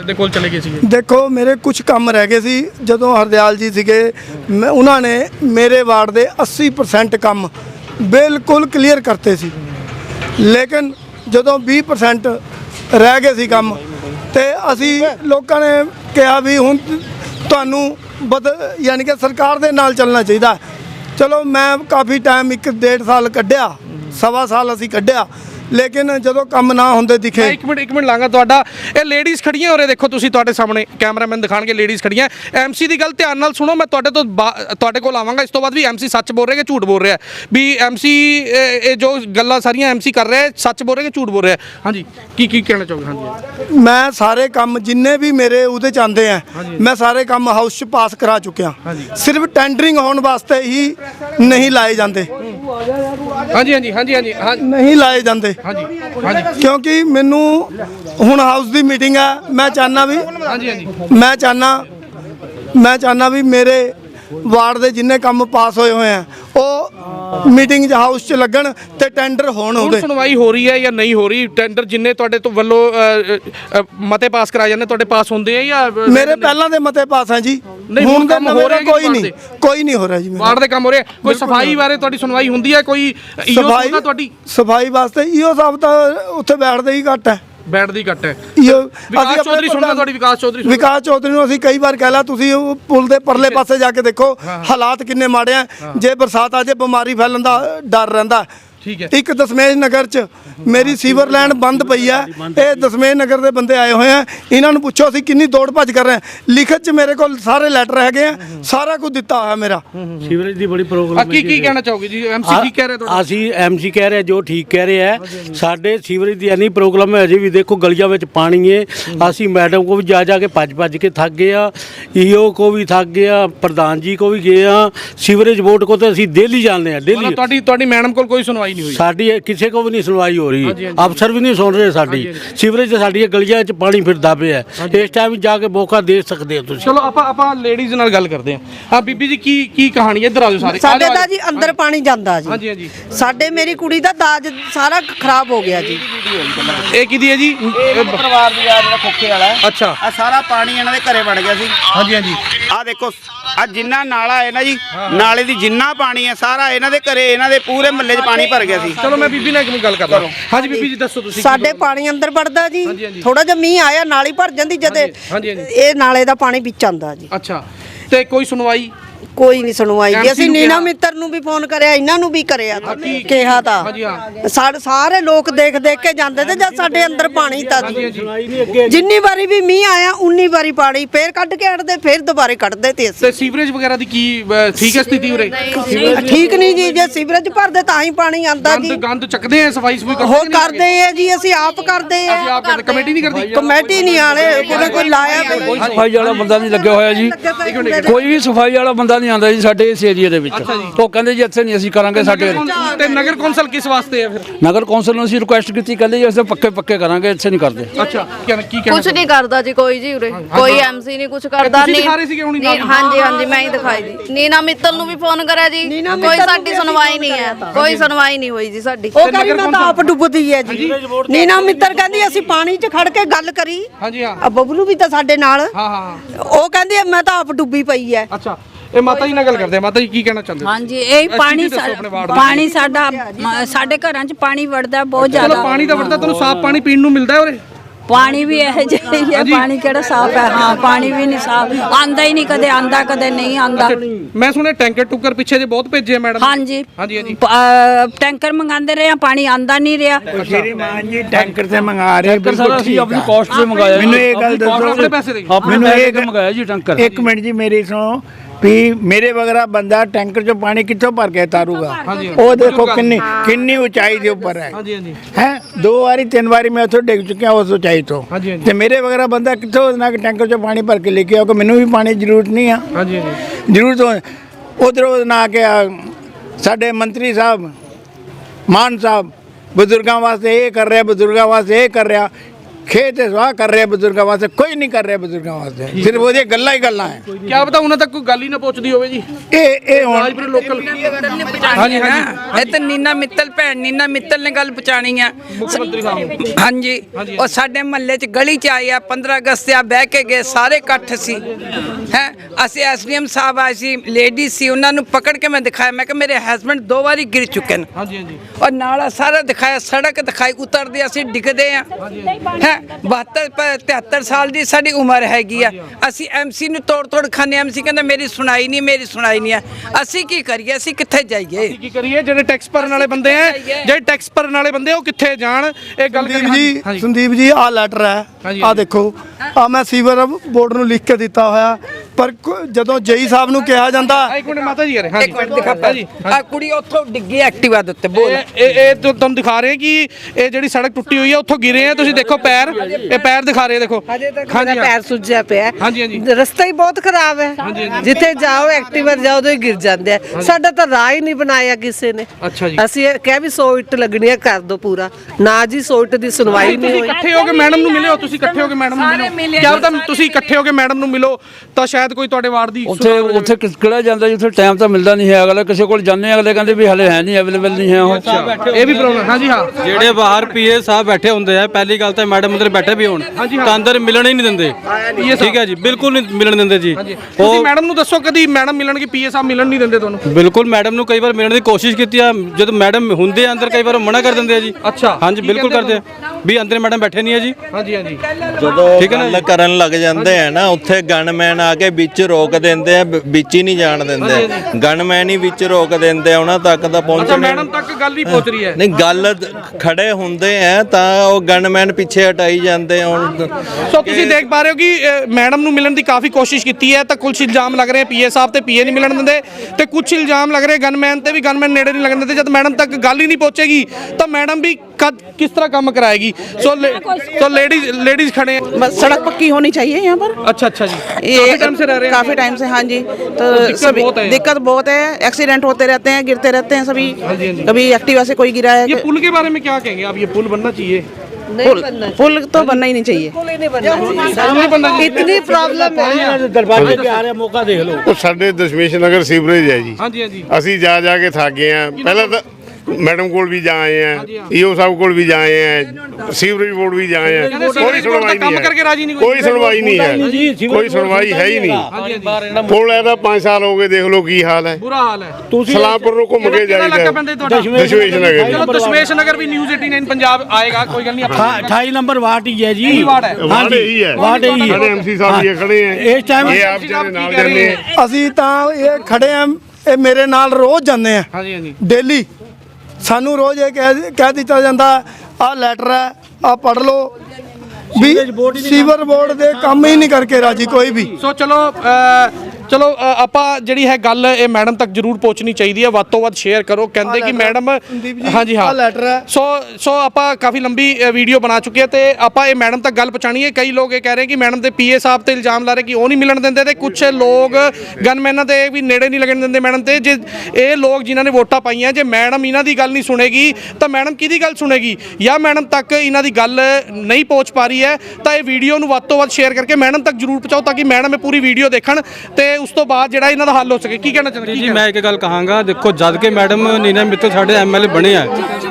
ਅ, ਦੇ ਕੋਲ ਚਲੇ ਗਏ ਸੀਗੇ? ਦੇਖੋ ਮੇਰੇ ਕੁਝ ਕੰਮ ਰਹਿ ਗਏ ਸੀ। ਜਦੋਂ ਹਰਦਿਆਲ ਜੀ ਸੀਗੇ ਮੈਂ ਉਹਨਾਂ ਨੇ ਮੇਰੇ ਵਾਰਡ ਦੇ 80% ਕੰਮ ਬਿਲਕੁਲ ਕਲੀਅਰ ਕਰਤੇ ਸੀ। ਲੇਕਿਨ ਜਦੋਂ 20% ਰਹਿ ਗਏ ਸੀ ਕੰਮ ਤੇ ਅਸੀਂ ਲੋਕਾਂ ਨੇ ਕਿਹਾ ਵੀ ਹੁਣ ਤੁਹਾਨੂੰ ਬਦ ਯਾਨੀ ਕਿ ਸਰਕਾਰ ਦੇ ਨਾਲ ਚੱਲਣਾ ਚਾਹੀਦਾ। ਹੈ। ਚਲੋ ਮੈਂ ਕਾਫੀ ਟਾਈਮ ਇੱਕ ਡੇਢ ਸਾਲ ਕੱਢਿਆ ਸਵਾ ਸਾਲ ਅਸੀਂ ਕੱਢਿਆ। ਲੇਕਿਨ ਜਦੋਂ ਕੰਮ ਨਾ ਹੁੰਦੇ ਦਿਖੇ। ਇੱਕ ਮਿੰਟ ਇੱਕ ਮਿੰਟ ਲਾਂਗਾ ਤੁਹਾਡਾ। ਇਹ ਲੇਡੀਜ਼ ਖੜੀਆਂ ਉਰੇ ਦੇਖੋ ਤੁਸੀਂ ਤੁਹਾਡੇ ਸਾਹਮਣੇ। ਕੈਮਰਾਮੈਨ ਦਿਖਾਣਗੇ ਲੇਡੀਜ਼ ਖੜੀਆਂ। ਐਮਸੀ ਦੀ ਗੱਲ ਧਿਆਨ ਨਾਲ ਸੁਣੋ ਮੈਂ ਤੁਹਾਡੇ ਤੋਂ ਤੁਹਾਡੇ ਕੋਲ ਆਵਾਂਗਾ। ਇਸ ਤੋਂ ਬਾਅਦ ਵੀ ਐਮਸੀ ਸੱਚ ਬੋਲ ਰਿਹਾ ਕਿ ਝੂਠ ਬੋਲ ਰਿਹਾ? ਵੀ ਐਮਸੀ ਇਹ ਜੋ ਗੱਲਾਂ ਸਾਰੀਆਂ ਐਮਸੀ ਕਰ ਰਿਹਾ ਹੈ, ਸੱਚ ਬੋਲ ਰਿਹਾ ਕਿ ਝੂਠ ਬੋਲ ਰਿਹਾ? ਹੈ? ਹਾਂਜੀ ਕੀ ਕੀ ਕਹਿਣਾ ਚਾਹੋਗੇ? ਹਾਂਜੀ। ਮੈਂ ਸਾਰੇ ਕੰਮ ਜਿੰਨੇ ਵੀ ਮੇਰੇ ਉਹਦੇ ਚ ਆਂਦੇ ਆ ਮੈਂ ਸਾਰੇ ਕੰਮ ਹਾਊਸ ਚ ਪਾਸ ਕਰਾ ਚੁੱਕਿਆ। ਸਿਰਫ ਟੈਂਡਰਿੰਗ ਹੋਣ ਵਾਸਤੇ ਹੀ ਨਹੀਂ ਲਾਏ ਜਾਂਦੇ। ਹਾਂਜੀ ਹਾਂਜੀ ਹਾਂਜੀ ਹਾਂਜੀ ਨਹੀਂ ਲਾਏ ਜਾਂਦੇ। ਹਾਂਜੀ ਹਾਂਜੀ। ਕਿਉਂਕਿ ਮੈਨੂੰ ਹੁਣ ਹਾਊਸ ਦੀ ਮੀਟਿੰਗ ਆ ਮੈਂ ਚਾਹਨਾ ਵੀ ਹਾਂਜੀ ਹਾਂਜੀ। ਮੈਂ ਚਾਹਨਾ ਮੈਂ ਚਾਹਨਾ ਵੀ ਮੇਰੇ ਵਾਰਡ ਦੇ ਜਿੰਨੇ ਕੰਮ ਪਾਸ ਹੋਏ ਹੋਏ ਆ ਉਹ ਮੀਟਿੰਗ ਚ ਹਾਊਸ ਚ ਲੱਗਣ ਤੇ ਟੈਂਡਰ ਹੋਣ ਉਹਦੇ। ਸੁਣਵਾਈ ਹੋ ਰਹੀ ਹੈ ਜਾਂ ਨਹੀਂ ਹੋ ਰਹੀ? ਟੈਂਡਰ ਜਿੰਨੇ ਤੁਹਾਡੇ ਤੋਂ ਵੱਲੋਂ ਮਤੇ ਪਾਸ ਕਰਾਏ ਜਾਂਦੇ ਤੁਹਾਡੇ ਪਾਸ ਹੁੰਦੇ ਆ ਜਾਂ ਮੇਰੇ ਪਹਿਲਾਂ ਦੇ ਮਤੇ ਪਾਸ ਆ ਜੀ। ਹੁਣ ਕੰਮ ਹੋ ਰਿਹਾ ਕੋਈ ਨਹੀਂ। ਕੋਈ ਨਹੀਂ ਹੋ ਰਿਹਾ ਜੀ ਵਾਰਡ ਦੇ ਕੰਮ ਹੋ ਰਹੇ? ਕੋਈ ਸਫ਼ਾਈ ਬਾਰੇ ਤੁਹਾਡੀ ਸੁਣਵਾਈ ਹੁੰਦੀ ਹੈ? ਕੋਈ ਈਓ ਤੁਹਾਡੀ? ਸਫ਼ਾਈ ਵਾਸਤੇ ਈਓ ਸਾਹਿਬ ਤਾਂ ਉੱਥੇ ਬੈਠਦੇ ਹੀ ਘੱਟ ਹੈ। ਬੈਠ ਦੀ ਘੱਟ ਹੈ। ਵਿਕਾਸ ਚੌਧਰੀ ਸੁਣਦਾ ਤੁਹਾਡੀ ਵਿਕਾਸ ਚੌਧਰੀ? ਵਿਕਾਸ ਚੌਧਰੀ ਨੂੰ ਅਸੀਂ ਕਈ ਵਾਰ ਕਹਿ ਲਾ ਤੁਸੀਂ ਉਹ ਪੁਲ ਦੇ ਪਰਲੇ ਪਾਸੇ ਜਾ ਕੇ ਦੇਖੋ ਹਾਲਾਤ ਕਿੰਨੇ ਮਾੜੇ ਆ। ਜੇ ਬਰਸਾਤ ਆ ਜੇ ਬਿਮਾਰੀ ਫੈਲਣ ਦਾ ਡਰ ਰਹਿੰਦਾ ਠੀਕ ਹੈ। ਇੱਕ ਦਸਮੇਸ਼ ਨਗਰ ਚ ਮੇਰੀ ਸੀਵਰ ਲਾਈਨ ਬੰਦ ਪਈ ਆ। ਇਹ ਦਸਮੇਸ਼ ਨਗਰ ਦੇ ਬੰਦੇ ਆਏ ਹੋਏ ਆ। ਇਹਨਾਂ ਨੂੰ ਪੁੱਛੋ ਅਸੀਂ ਕਿੰਨੀ ਦੌੜ ਭੱਜ ਕਰ ਰਹੇ ਆ। ਲਿਖਤ ਚ ਮੇਰੇ ਕੋਲ ਸਾਰੇ ਲੈਟਰ ਹੈਗੇ ਆ। ਸਾਰਾ ਕੁਝ ਦਿੱਤਾ ਹੋਇਆ ਮੇਰਾ। ਸੀਵਰੇਜ ਦੀ ਬੜੀ ਆ ਪ੍ਰੋਬਲਮ ਕੀ ਕੀ ਕਹਿਣਾ ਚਾਹੋਗੇ ਜੀ? ਐਮਸੀ ਕੀ ਕਹਿ ਰਿਹਾ ਤੁਹਾਡਾ? ਅਸੀਂ ਐਮਸੀ ਕਹਿ ਰਿਹਾ ਜੋ ਠੀਕ ਕਹਿ ਰਿਹਾ ਹੈ ਸਾਡੇ ਸੀਵਰੇਜ ਦੀ ਇੰਨੀ ਪ੍ਰੋਬਲਮ ਹੈ ਅਜੇ ਵੀ ਦੇਖੋ ਗਲੀਆਂ ਵਿੱਚ ਪਾਣੀ ਹੈ ਅਸੀਂ ਮੈਡਮ ਕੋ ਵੀ ਜਾ ਜਾ ਕੇ ਭੱਜ ਭੱਜ ਕੇ ਥੱਕ ਗਏ ਆ। ਈਓ ਕੋ ਵੀ ਥੱਕ ਗਏ ਆ। ਪ੍ਰਧਾਨ ਜੀ ਕੋ ਵੀ ਗਏ ਆ। ਸੀਵਰੇਜ ਬੋਰਡ ਕੋ ਤਾਂ ਅਸੀਂ ਡੇਲੀ ਜਾਂਦੇ ਆ ਡੇਲੀ ਤੁਹਾਡੀ ਤੁਹਾਡੀ ਮੈਡਮ ਕੋਲ ਕੋਈ ਸੁਣਵਾਈ ਨਹੀਂ ਹੋਈ। ਸਾਡੀ ਇਹ ਕਿਸੇ ਕੋ ਵੀ ਨਹੀਂ ਸੁਣਵਾਈ ਹੋ ਰਹੀ। ਅਫਸਰ ਵੀ ਨਹੀਂ ਸੁਣ ਰਹੇ ਸਾਡੀ। ਸੀਵਰੇਜ ਤੇ ਸਾਡੀਆਂ ਗਲੀਆਂ 'ਚ ਪਾਣੀ ਫਿਰਦਾ ਪਿਆ। ਇਸ ਟਾਈਮ ਜਾ ਕੇ ਮੌਕਾ ਦੇ ਸਕਦੇ ਹੋ ਤੁਸੀਂ। ਚਲੋ ਆਪਾਂ ਆਪਾਂ ਲੇਡੀਜ਼ ਨਾਲ ਗੱਲ ਕਰਦੇ ਹਾਂ। ਹਾਂ ਬੀਬੀ ਜੀ ਕੀ ਕੀ ਕਹਾਣੀ ਹੈ? ਇੱਧਰ ਆਜੋ ਸਾਰੇ। ਸਾਡੇ ਆਜੋ। ਜੀ ਅੰਦਰ ਪਾਣੀ ਜਾਂਦਾ ਜੀ। ਹਾਂਜੀ ਹਾਂਜੀ। ਸਾਡੇ ਮੇਰੀ ਕੁੜੀ ਦਾ ਦਾਜ ਸਾਰਾ ਖਰਾਬ ਹੋ ਗਿਆ ਜੀ। ਇਹ ਕਿਹਦੀ ਹੈ ਜੀ? ਇਹ ਪਰਿਵਾਰ ਦੀ ਆ ਜਿਹੜਾ ਖੋਖੇ ਵਾਲਾ ਹੈ। ਅੱਛਾ। ਆ ਸਾਰਾ ਪਾਣੀ ਇਹਨਾਂ ਦੇ ਘਰੇ ਵੜ ਗਿਆ ਸੀ। ਹਾਂਜੀ ਹਾਂਜੀ। ਆ ਦੇਖੋ ਆ ਜਿੰਨਾ ਨਾਲਾ ਹੈ ਨਾ ਜੀ ਨਾਲੇ ਦੀ ਜਿੰਨਾ ਪਾਣੀ ਹੈ ਸਾਰਾ ਇਹਨਾਂ ਦੇ ਘਰੇ ਇਹਨਾਂ ਦੇ ਪੂਰੇ ਮਹੱਲੇ 'ਚ ਪਾਣੀ ਭਰ ਗਿਆ ਸੀ ਚਲੋ ਮੈਂ ਬੀਬੀ ਨਾਲ ਇੱਕ ਮਿੰਟ ਗੱਲ ਕਰਦਾ ਹਾਂਜੀ ਬੀਬੀ ਜੀ ਦੱਸੋ ਤੁਸੀਂ ਸਾਡੇ। ਪਾਣੀ ਅੰਦਰ ਵੜਦਾ ਜੀ। ਥੋੜਾ ਜਿਹਾ ਮੀਂਹ ਆਇਆ ਨਾਲੀ ਭਰ ਜਾਂਦੀ ਜਦੇ। ਇਹ ਨਾਲੇ ਦਾ ਪਾਣੀ ਵਿੱਚ ਆਂਦਾ ਜੀ ਅੱਛਾ ਤੇ ਕੋਈ ਸੁਣਵਾਈ ਕੋਈ ਨਹੀਂ ਸੁਣਵਾਈ। ਜੀ ਅਸੀਂ ਨੀਨਾ? ਮਿੱਤਰ ਨੂੰ ਵੀ ਫੋਨ ਕਰਿਆ ਇਹਨਾਂ ਨੂੰ ਵੀ ਕਰਿਆ। ਕੀ- ਕਿਹਾ ਹਾਂਜੀ, ਤਾਂ ਹਾਂ। ਸਾਡੇ ਸਾਰੇ ਲੋਕ ਦੇਖ ਦੇਖ ਕੇ ਜਾਂਦੇ ਤੇ ਜਦ ਸਾਡੇ ਅੰਦਰ ਪਾਣੀ ਤਾਂ ਜਿੰਨੀ ਵਾਰੀ ਵੀ ਮੀਂਹ ਆਇਆ ਉਨੀ ਵਾਰੀ ਪਾਣੀ ਫੇਰ ਕੱਢ ਕੇ ਹਟਦੇ ਫੇਰ ਦੁਬਾਰੇ ਕੱਢਦੇ ਤੇ ਅਸੀਂ। ਤੇ ਸੀਵਰੇਜ ਵਗੈਰਾ ਦੀ ਕੀ ਠੀਕ ਹੈ ਸਥਿਤੀ ਉਰੇ? ਠੀਕ ਨਹੀਂ ਜੀ ਜੇ ਸੀਵਰੇਜ ਭਰਦੇ ਤਾਂ ਹੀ ਪਾਣੀ ਆਂਦਾ ਜੀ। ਗੰਦ ਗੰਦ ਚੱਕਦੇ ਆ ਸਫ਼ਾਈ ਸੁਫਾਈ ਉਹ ਕਰਦੇ? ਆ ਜੀ ਅਸੀਂ ਆਪ ਕਰਦੇ ਅਸੀਂ ਆ ਆਪ ਕਰਦੇ ਕਮੇਟੀ ਨਹੀਂ ਕਰਦੀ? ਕਮੇਟੀ ਨਹੀਂ ਆਲੇ ਕੋਈ ਕੋਈ ਲਾਇਆ ਕੋਈ ਸਫ਼ਾਈ ਵਾਲਾ ਬੰਦਾ ਨਹੀਂ ਲੱਗਿਆ ਹੋਇਆ ਜੀ। ਕੋਈ ਵੀ ਸਫ਼ਾਈ ਵਾਲਾ ਬੰਦਾ ਨਹੀਂ ਆਉਂਦਾ ਜੀ ਸਾਡੇ ਇਸ ਏਰੀਆ ਦੇ ਵਿੱਚ। ਉਹ ਕਹਿੰਦੇ ਜੀ ਇੱਥੇ ਨਹੀਂ ਅਸੀਂ ਕਰਾਂਗੇ ਸਾਡੇ ਤੇ ਨਗਰ ਕੌਂਸਲ ਕਿਸ ਵਾਸਤੇ ਹੈ ਫਿਰ? ਨਗਰ ਕੌਂਸਲ ਨੂੰ ਅਸੀਂ ਰਿਕੁਐਸਟ ਕੀਤੀ ਕਹਿੰਦੇ ਜੀ ਅਸੀਂ ਪੱਕੇ ਪੱਕੇ ਕਰਾਂਗੇ ਇੱਥੇ ਨਹੀਂ ਕਰਦੇ। ਅੱਛਾ ਕੀ ਕੀ ਕਹਿਣਾ ਕੁਝ ਨਹੀਂ ਕਰਦਾ ਜੀ ਕੋਈ ਜੀ ਉਰੇ। ਕੋਈ ਐਮਸੀ ਨਹੀਂ ਕੁਝ ਕਰਦਾ ਨਹੀਂ। ਹਾਂਜੀ ਹਾਂਜੀ ਮੈਂ ਹੀ ਦਿਖਾਈ ਦੀ। ਨੀਨਾ ਮਿੱਤਲ ਨੂੰ ਵੀ ਫੋਨ ਕਰਿਆ ਜੀ। ਕੋਈ ਮਿੱਤਲ ਸਾਡੀ ਸੁਣਵਾਈ ਨਹੀਂ ਹੈ। ਕੋਈ ਸੁਣਵਾਈ ਨਹੀਂ ਹੋਈ ਜੀ ਸਾਡੀ। ਉਹ ਕਹਿੰਦੀ ਮੈਂ ਤਾਂ ਆਪ ਡੁੱਬਦੀ ਹੈ ਜੀ। ਨੀਨਾ ਮਿੱਤਰ ਕਹਿੰਦੀ ਅਸੀਂ ਪਾਣੀ 'ਚ ਖੜ ਕੇ ਗੱਲ ਕਰੀ। ਹਾਂਜੀ ਹਾਂ। ਆ ਬਬਲੂ ਵੀ ਤਾਂ ਸਾਡੇ ਨਾਲ। ਹਾਂ ਹਾਂ ਹਾਂ। ਉਹ ਕਹਿੰਦੀ ਮੈਂ ਤਾਂ ਆਪ ਡੁੱਬੀ ਪਈ ਹੈ। ਅੱਛਾ। ਇਹ ਮਾਤਾ ਜੀ ਨਾਲ ਗੱਲ ਕਰਦੇ ਆ। ਮਾਤਾ ਜੀ ਕੀ ਕਹਿਣਾ ਚਾਹੁੰਦੇ ਹੋ? ਹਾਂਜੀ ਇਹ ਪਾਣੀ ਵੀ ਦੱਸੋ ਸਾ- ਆਪਣੇ ਵਾਰਡ ਦੇ। ਪਾਣੀ ਸਾਡਾ ਮ- ਸਾਡੇ ਘਰਾਂ 'ਚ ਪਾਣੀ ਵੜਦਾ ਬਹੁਤ ਚਲੋ ਜ਼ਿਆਦਾ। ਪਾਣੀ ਦਾ ਵਰਤਾ ਤੁਹਾਨੂੰ ਸਾਫ਼ ਪਾਣੀ ਪੀਣ ਨੂੰ ਮਿਲਦਾ ਹੈ ਉਰੇ? ਪਾਣੀ ਵੀ ਇਹ ਜਿਹਾ ਹੀ ਹੈ ਪਾਣੀ ਕਿਹੜਾ ਸਾਫ਼ ਹੈ? ਹਾਂ ਪਾਣੀ ਵੀ ਨਹੀਂ ਸਾਫ਼। ਆਂਦਾ ਹੀ ਨਹੀਂ ਕਦੇ ਆਂਦਾ ਕਦੇ ਨਹੀਂ ਆਂਦਾ। ਮੈਂ ਸੁਣਿਆ ਟੈਂਕਰ ਟੁੱਕਰ ਪਿੱਛੇ ਜੇ ਬਹੁਤ ਭੇਜੇ ਆ ਮੈਡਮ। ਹਾਂਜੀ। ਹਾਂਜੀ ਹਾਂਜੀ। ਪ- ਅਹ ਟੈਂਕਰ ਮੰਗਾਉਂਦੇ ਰਹੇ ਆ ਪਾਣੀ ਆਂਦਾ ਨਹੀਂ ਰਿਹਾ। ਸ਼੍ਰੀਮਾਨ ਜੀ ਟੈਂਕਰ ਤੇ ਮੰਗਾ ਰਹੇ ਟੈਂਕਰ ਸਾਰਾ ਅਸੀਂ ਆਪਣੀ ਕਾਸਟ ਤੇ ਮੰਗਾਇਆ। ਮੈਨੂੰ ਇਹ ਗੱਲ ਦੱਸੋ ਆਪਣੇ ਪੈਸੇ ਦੇ ਆਪਣੇ ਮੈਨੂੰ ਇਹ ਮੰਗਾਇਆ ਜੀ ਟੈਂਕਰ। ਇੱਕ ਮਿੰਟ ਜੀ ਮੇਰੀ ਸੁਣੋ। ਵੀ ਮੇਰੇ ਵਗਰਾ ਬੰਦਾ ਟੈਂਕਰ ਚੋਂ ਪਾਣੀ ਕਿੱਥੋਂ ਭਰ ਕੇ ਤਾਰੂਗਾ? ਉਹ ਦੇਖੋ ਕਿੰਨੀ ਕਿੰਨੀ ਉਚਾਈ ਦੇ ਉੱਪਰ ਹੈ। ਹਾਂਜੀ ਹਾਂਜੀ। ਹੈ? ਦੋ ਵਾਰੀ ਤਿੰਨ ਵਾਰੀ ਮੈਂ ਉੱਥੋਂ ਡਿੱਗ ਚੁੱਕਿਆ ਉਸ ਉਚਾਈ ਤੋਂ। ਤੇ ਮੇਰੇ ਵਗਰਾ ਬੰਦਾ ਕਿੱਥੋਂ ਨਾ ਟੈਂਕਰ ਚੋਂ ਪਾਣੀ ਭਰ ਕੇ ਲੈ ਕੇ ਆਊਗਾ ਮੈਨੂੰ ਵੀ ਪਾਣੀ ਦੀ ਜ਼ਰੂਰਤ ਨਹੀਂ ਆ? ਜ਼ਰੂਰਤ ਉਧਰੋਂ ਨਾ ਕਿ ਸਾਡੇ ਮੰਤਰੀ ਸਾਹਿਬ ਮਾਨ ਸਾਹਿਬ ਬਜ਼ੁਰਗਾਂ ਵਾਸਤੇ ਇਹ ਕਰ ਰਿਹਾ ਬਜ਼ੁਰਗਾਂ ਵਾਸਤੇ ਇਹ ਕਰ ਰਿਹਾ। ਖੇਤ ਸਵਾਹ ਕਰ ਰਿਹਾ ਬਜ਼ੁਰਗਾਂ ਵਾਸਤੇ ਕੋਈ ਨਹੀਂ ਕਰ ਰਿਹਾ ਬਜ਼ੁਰਗਾਂ ਵਾਸਤੇ। ਸਿਰਫ ਉਹਦੀਆਂ ਗੱਲਾਂ ਹੀ ਗੱਲਾਂ ਹੈ। ਕੀ ਪਤਾ ਉਹਨਾਂ ਤੱਕ ਕੋਈ ਗੱਲ ਹੀ ਨਾ ਪਹੁੰਚਦੀ ਹੋਵੇ ਜੀ। ਇਹ ਇਹ ਹੁਣ ਰਾਜਪੁਰ ਲੋਕਲ। ਹਾਂਜੀ ਹਾਂਜੀ। ਇਹ ਤਾਂ ਨੀਨਾ ਮਿੱਤਲ ਭੈਣ ਨੀਨਾ ਮਿੱਤਲ ਨੇ ਗੱਲ ਪਹੁੰਚਾਣੀ ਆ। ਹਾਂਜੀ। ਉਹ ਸਾਡੇ ਮਹੱਲੇ 'ਚ ਗਲੀ 'ਚ ਆਏ ਆ 15 ਅਗਸਤ ਆ ਬਹਿ ਕੇ ਗਏ ਸਾਰੇ ਇਕੱਠ ਸੀ। ਹੈ? ਅਸੀਂ ਐਸਡੀਐਮ ਸਾਹਿਬ ਆਏ ਸੀ ਲੇਡੀ ਸੀ ਉਹਨਾਂ ਨੂੰ ਪਕੜ ਕੇ ਮੈਂ ਦਿਖਾਇਆ। ਮੈਂ ਕਿ ਮੇਰੇ ਹਸਬੰਡ ਦੋ ਵਾਰੀ ਗਿਰ ਚੁੱਕੇ ਨੇ। ਹਾਂਜੀ ਹਾਂਜੀ। ਔਰ ਨਾਲਾ ਸਾਰਾ ਦਿਖਾਇਆ ਸੜਕ ਦਿਖਾਈ ਉਤਰਦੇ ਅਸੀਂ ਡਿੱਗਦੇ ਆ। ਹੈ? 72 ਪ- 73 ਸਾਲ ਦੀ ਸਾਡੀ ਉਮਰ ਹੈਗੀ ਆ। ਅਸੀਂ ਐਮਸੀ ਨੂੰ ਤੋੜ ਤੋੜ ਖਾਂਦੇ ਐਮਸੀ ਕਹਿੰਦਾ ਮੇਰੀ ਸੁਣਾਈ ਨਹੀਂ ਮੇਰੀ ਸੁਣਾਈ ਨਹੀਂ ਆ। ਅਸੀਂ ਕੀ ਕਰੀਏ? ਅਸੀਂ ਕਿੱਥੇ ਜਾਈਏ? ਕੀ ਕਰੀਏ? ਜਿਹੜੇ ਟੈਕਸ ਭਰਨ ਵਾਲੇ ਬੰਦੇ ਆ ਜਿਹੜੇ ਟੈਕਸ ਭਰਨ ਵਾਲੇ ਬੰਦੇ ਆ, ਉਹ ਕਿੱਥੇ ਜਾਣ? ਇਹ ਗੱਲ ਸੰਦੀਪ ਜੀ ਸੰਦੀਪ ਜੀ ਆਹ ਲੈਟਰ ਹੈ। ਹਾਂਜੀ। ਦੇਖੋ। ਆ ਮੈਂ ਸੀਵਰ ਬੋਰਡ ਨੂੰ ਲਿਖ ਕੇ ਦਿੱਤਾ ਹੋਇਆ। ਪਰ ਜਦੋਂ ਜਈ ਸਾਹਿਬ ਨੂੰ ਕਿਹਾ ਜਾਂਦਾ ਆ, ਇੱਕ ਮਿੰਟ ਮਾਤਾ ਜੀ ਹਾਂਜੀ। ਇੱਕ ਮਿੰਟ ਦਿਖਾ ਹਾਂਜੀ ਆ ਕੁੜੀ ਉੱਥੋਂ ਡਿੱਗੀ ਐਕਟਿਵਾ ਦੇ ਉੱਤੇ। ਬੋਲ। ਇਹ ਇਹ ਤੁਹਾਨੂੰ ਦਿਖਾ ਰਹੇ ਕਿ ਇਹ ਜਿਹੜੀ ਸੜਕ ਟੁੱਟੀ ਹੋਈ ਹੈ ਉੱਥੋਂ ਗਿਰੇ ਆ। ਤੁਸੀਂ ਦੇਖੋ ਪੈਰ। ਇਹ ਪੈਰ ਦਿਖਾ ਰਹੇ ਦੇਖੋ। ਹਜੇ ਤੱਕ ਮੇਰਾ ਪੈਰ ਸੁੱਜਿਆ ਪਿਆ ਹਾਂਜੀ, ਹਾਂਜੀ। ਰਸਤਾ ਹੀ ਬਹੁਤ ਖਰਾਬ ਹੈ। ਜਿੱਥੇ ਜਾਓ ਐਕਟਿਵਰ ਜਾਓ ਉਦੋਂ ਹੀ ਗਿਰ ਜਾਂਦੇ ਆ। ਸਾਡਾ ਤਾਂ ਰਾਹ ਹੀ ਨਹੀਂ ਬਣਾਇਆ ਕਿਸੇ ਨੇ। ਅੱਛਾ ਜੀ। ਅਸੀਂ ਇਹ ਕਹਿ ਵੀ 100 ਇੱਟ ਲੱਗਣੀ ਹੈ ਕਰ ਦੋ ਪੂਰਾ। ਨਾ ਜੀ 100 ਇੱਟ ਦੀ ਸੁਣਵਾਈ ਨਹੀਂ ਤੁਸੀਂ ਹੋਈ। ਇਕੱਠੇ ਹੋ ਕੇ ਮੈਡਮ ਨੂੰ ਮਿਲਿਓ ਤੁਸੀਂ ਇਕੱਠੇ ਹੋ ਕੇ ਮੈਡਮ ਨੂੰ ਮਿਲਿਓ। ਕਿਆ ਪਤਾ ਤੁਸੀਂ ਇਕੱਠੇ ਹੋ ਕੇ ਮੈਡਮ ਨੂੰ ਮਿਲੋ ਤਾਂ ਸ਼ਾਇਦ ਕੋਈ ਤੁਹਾਡੇ ਵਾਰਡ ਦੀ ਉੱਥੇ ਉੱਥੇ ਕਿਸ- ਕਿਹੜਾ ਜਾਂਦਾ ਜੀ? ਉੱਥੇ ਟਾਈਮ ਤਾਂ ਮਿਲਦਾ ਨਹੀਂ ਹੈ। ਅਗਲਾ ਕਿਸੇ ਕੋਲ ਜਾਂਦੇ ਆ, ਅਗਲੇ ਕਹਿੰਦੇ ਵੀ ਹਲੇ ਹੈ ਨਹੀਂ ਅਵੇਲੇਬਲ ਨਹੀਂ ਹੈ ਉਹ। ਇਹ ਵੀ ਪ੍ਰੋਬਲਮ ਹਾਂਜੀ ਹਾਂ। ਜਿਹੜੇ ਬਾਹਰ ਪੀਏ ਸਾਹਿਬ ਬੈਠੇ ਹੁੰਦੇ ਆ ਪਹਿਲੀ ਗੱਲ ਤਾਂ ਮੈਡਮ ਅੰਦਰ ਬੈਠੇ ਵੀ ਹੋਣ ਤਾਂ ਅੰਦਰ ਮਿਲਣ ਹੀ ਨਹੀਂ ਦਿੰਦੇ। ਠੀਕ ਹੈ ਜੀ ਬਿਲਕੁਲ ਨਹੀਂ ਮਿਲਣ ਦਿੰਦੇ ਜੀ। ਤੁਸੀਂ ਉਹ ਮੈਡਮ ਨੂੰ ਦੱਸੋ ਕਦੀ ਮੈਡਮ ਮਿਲਣਗੇ ਪੀਏ ਸਾਹਿਬ ਮਿਲਣ ਨਹੀਂ ਦਿੰਦੇ ਤੁਹਾਨੂੰ? ਬਿਲਕੁਲ ਮੈਡਮ ਨੂੰ ਕਈ ਵਾਰ ਮਿਲਣ ਦੀ ਕੋਸ਼ਿਸ਼ ਕੀਤੀ ਆ ਜਦੋਂ ਮੈਡਮ ਹੁੰਦੇ ਆ ਅੰਦਰ ਕਈ ਵਾਰ ਉਹ ਮਨਾ ਕਰ ਦਿੰਦੇ ਆ ਜੀ। ਅੱਛਾ। ਹਾਂਜੀ ਬਿਲਕੁਲ ਕਰਦੇ ਆ। ਵੀ ਅੰਦਰ ਮੈਡਮ ਬੈਠੇ ਨਹੀਂ ਆ ਜੀ। ਹਾਂਜੀ ਹਾਂਜੀ। ਜਦੋਂ ਠੀਕ ਹੈ ਨਾ ਗੱਲ ਕਰਨ ਲੱਗ ਜਾਂਦੇ ਆ ਨਾ ਉੱਥੇ ਗਨਮੈਨ ਆ ਕੇ ਵਿੱਚ ਰੋਕ ਦਿੰਦੇ ਆ ਵਿੱਚ ਹੀ ਨਹੀਂ ਜਾਣ ਦਿੰਦੇ। ਗਨਮੈਨ ਹੀ ਵਿੱਚ ਰੋਕ ਦਿੰਦੇ ਆ ਉਹਨਾਂ ਤੱਕ ਤਾਂ ਅੱਛਾ ਪਹੁੰਚਣ ਮੈਡਮ ਤੱਕ ਗੱਲ ਨਹੀਂ ਪਹੁੰਚ ਰਹੀ ਹੈ। ਨਹੀਂ ਗੱਲ ਖੜੇ ਹੁੰਦੇ ਆ ਤਾਂ ਉਹ ਗਨਮੈਨ ਪਿੱਛੇ ਹਟਾਈ ਜਾਂਦੇ ਆ ਹੁਣ ਸੋ ਤੁਸੀਂ ਦੇਖ ਪਾ ਰਹੇ ਹੋ ਕਿ ਅ, ਮੈਡਮ ਨੂੰ ਮਿਲਣ ਦੀ ਕਾਫੀ ਕੋਸ਼ਿਸ਼ ਕੀਤੀ ਹੈ ਤਾਂ ਕੁਝ ਇਲਜ਼ਾਮ ਲੱਗ ਰਹੇ ਪੀਏ ਸਾਹਿਬ ਤੇ ਪੀਏ ਨਹੀਂ ਮਿਲਣ ਦਿੰਦੇ ਤੇ ਕੁਝ ਇਲਜ਼ਾਮ ਲੱਗ ਰਹੇ ਗਨਮੈਨ ਤੇ ਵੀ ਗਨਮੈਨ ਨੇੜੇ ਨਹੀਂ ਲੱਗਣ ਦਿੰਦੇ ਜਦ ਮੈਡਮ ਤੱਕ ਗੱਲ ਹੀ ਨਹੀਂ ਪਹੁੰਚੇਗੀ ਤਾਂ ਮੈਡਮ ਵੀ ਕਦ ਕਿਸ ਤਰ੍ਹਾਂ ਕੰਮ ਕਰਾਏਗੀ ਸੋ ਲੇ- ਸੋ ਲੇਡੀਜ਼ ਲੇਡੀਜ਼ खड़े हैं बस सड़क पक्की होनी चाहिए यहाँ पर अच्छा अच्छा जी ये काफी टाइम से रह रहे हैं काफी टाइम से हाँ जी तो दिक्कत सभी बहुत है। दिक्कत बहुत है एक्सीडेंट होते रहते हैं गिरते रहते हैं सभी हाँ जी, हाँ जी। कभी एक्टिवा से कोई गिरा है ये पुल के बारे में क्या कहेंगे आप ये पुल बनना चाहिए पुल पुल तो बनना ही नहीं चाहिए पुल नहीं बनना चाहिए इतनी प्रॉब्लम है ਦਰਵਾਜ਼ੇ ਤੇ ਆ ਰਿਹਾ ਮੌਕਾ ਦੇਖ ਲਓ ਉਹ ਸਾਡੇ ਦਸ਼ਮੇਸ਼ ਨਗਰ ਸੀਵਰੇਜ ਹੈ ਜੀ ਹਾਂਜੀ ਹਾਂਜੀ ਅਸੀਂ ਜਾ ਜਾ ਕੇ ਥੱਕ ਗਏ ਆ ਪਹਿਲਾਂ ਤਾਂ ਮੈਡਮ ਕੋਲ ਵੀ ਜਾ ਆਏ ਆ ਈਓ ਸਾਹਿਬ ਕੋਲ ਵੀ ਜਾ ਆਏ ਆ ਸੀਵਰੇਜ ਬੋਰਡ ਵੀ ਜਾ ਆਏ ਆ। ਕੋਈ ਸੁਣਵਾਈ ਨਹੀਂ ਹੈ। ਕੋਈ। ਸੁਣਵਾਈ ਨਹੀਂ ਹੈ। ਕੋਈ ਸੁਣਵਾਈ ਹੈ ਹੀ ਨਹੀਂ ਪੁਲ ਇਹਦਾ 5 ਸਾਲ ਹੋ ਗਏ ਦੇਖ ਲਓ ਕੀ ਹਾਲ ਹੈ। ਬੁਰਾ ਹਾਲ ਹੈ। ਸਲਾਮਪੁਰ ਨੂੰ ਘੁੰਮ ਕੇ ਜਾਈਦਾ। ਦਸ਼ਮੇਸ਼ ਨਗਰ ਜੀ। ਚਲੋ ਦਸ਼ਮੇਸ਼ ਨਗਰ ਵੀ ਨਿਊਜ਼ 89 ਪੰਜਾਬ ਆਏਗਾ ਕੋਈ ਗੱਲ ਨਹੀਂ ਆਪਾਂ 28 ਨੰਬਰ ਵਾਰਡ ਹੀ ਹੈ ਜੀ। ਵਾਰਡ ਹੈ। ਹੈ। ਵਾਰਡ ਇਹੀ ਹੈ। ਸਾਡੇ ਐਮਸੀ ਸਾਹਿਬ ਜੀ ਖੜੇ ਆ। ਇਸ time- ਇਹ ਆਪ ਜੀ ਦੇ ਨਾਲ ਜਾਂਦੇ ਅਸੀਂ ਤਾਂ ਇਹ ਖੜੇ ਆ ਇਹ ਮੇਰੇ ਨਾਲ ਰੋਜ਼ ਜਾਂਦੇ ਆ। ਹਾਂਜੀ ਹਾਂਜੀ। ਡੇਲੀ। ਸਾਨੂੰ ਰੋਜ਼ ਇਹ ਕਹਿ ਕਹਿ ਦਿੱਤਾ ਜਾਂਦਾ ਆਹ ਲੈਟਰ ਹੈ ਆਹ ਪੜ੍ਹ ਲਓ। ਵੀ ਸੀਵਰ ਬੋਰਡ ਦੇ ਕੰਮ ਹੀ ਨਹੀਂ ਕਰਕੇ ਰਾਜੀ ਕੋਈ ਵੀ। ਸੋ ਚਲੋ ਚਲੋ ਅ, ਆਪਾਂ ਜਿਹੜੀ ਹੈ ਗੱਲ ਇਹ ਮੈਡਮ ਤੱਕ ਜ਼ਰੂਰ ਪਹੁੰਚਣੀ ਚਾਹੀਦੀ ਹੈ। ਵੱਧ ਤੋਂ ਵੱਧ ਸ਼ੇਅਰ ਕਰੋ। ਕਹਿੰਦੇ ਕਿ ਮੈਡਮ ਹਾਂਜੀ ਹਾਂ। ਲੈਟਰ ਹੈ। ਸੋ ਸੋ ਆਪਾਂ ਕਾਫੀ ਲੰਬੀ ਵੀਡੀਓ ਬਣਾ ਚੁੱਕੇ ਹਾਂ ਤੇ ਆਪਾਂ ਇਹ ਮੈਡਮ ਤੱਕ ਗੱਲ ਪਹੁੰਚਾਣੀ ਹੈ। ਕਈ ਲੋਕ ਇਹ ਕਹਿ ਰਹੇ ਕਿ ਮੈਡਮ ਤੇ ਪੀਏ ਸਾਹਿਬ ਤੇ ਇਲਜ਼ਾਮ ਲਾ ਰਹੇ ਕਿ ਉਹ ਨਹੀਂ ਮਿਲਣ ਦਿੰਦੇ ਤੇ ਕੁਝ ਲੋਕ ਗਨਮੈਨਾਂ ਤੇ ਵੀ ਨੇੜੇ ਨਹੀਂ ਲੱਗਣ ਦਿੰਦੇ ਮੈਡਮ ਤੇ। ਜੇ ਇਹ ਲੋਕ ਜਿਨ੍ਹਾਂ ਨੇ ਵੋਟਾਂ ਪਾਈਆਂ ਜੇ ਮੈਡਮ ਇਹਨਾਂ ਦੀ ਗੱਲ ਨਹੀਂ ਸੁਣੇਗੀ ਤਾਂ ਮੈਡਮ ਕਿਹਦੀ ਗੱਲ ਸੁਣੇਗੀ? ਜਾਂ ਮੈਡਮ ਤੱਕ ਇਹਨਾਂ ਦੀ ਗੱਲ ਨਹੀਂ ਪਹੁੰਚ ਪਾ ਰਹੀ ਹੈ ਤਾਂ ਇਹ ਵੀਡੀਓ ਨੂੰ ਵੱਧ ਤੋਂ ਵੱਧ ਸ਼ੇਅਰ ਕਰਕੇ ਮੈਡਮ ਤੱਕ ਜਰੂਰ ਪਹੁੰਚਾਓ ਤਾਂ ਕਿ ਮੈਡਮ ਇਹ ਪੂਰੀ ਵੀਡੀਓ ਦੇਖਣ ਤੇ ਉਸ ਤੋਂ ਬਾਅਦ ਜਿਹੜਾ ਇਹਨਾਂ ਦਾ ਹੱਲ ਹੋ ਸਕੇ ਕੀ ਕਹਿਣਾ ਚਾਹੁੰਦੇ ਜੀ ਮੈਂ ਇੱਕ ਗੱਲ ਕਹਾਂਗਾ ਦੇਖੋ ਜਦ ਕਿ ਮੈਡਮ ਨੀਨਾ ਮਿੱਤਲ ਸਾਡੇ ਐਮਐਲਏ ਬਣੇ ਆ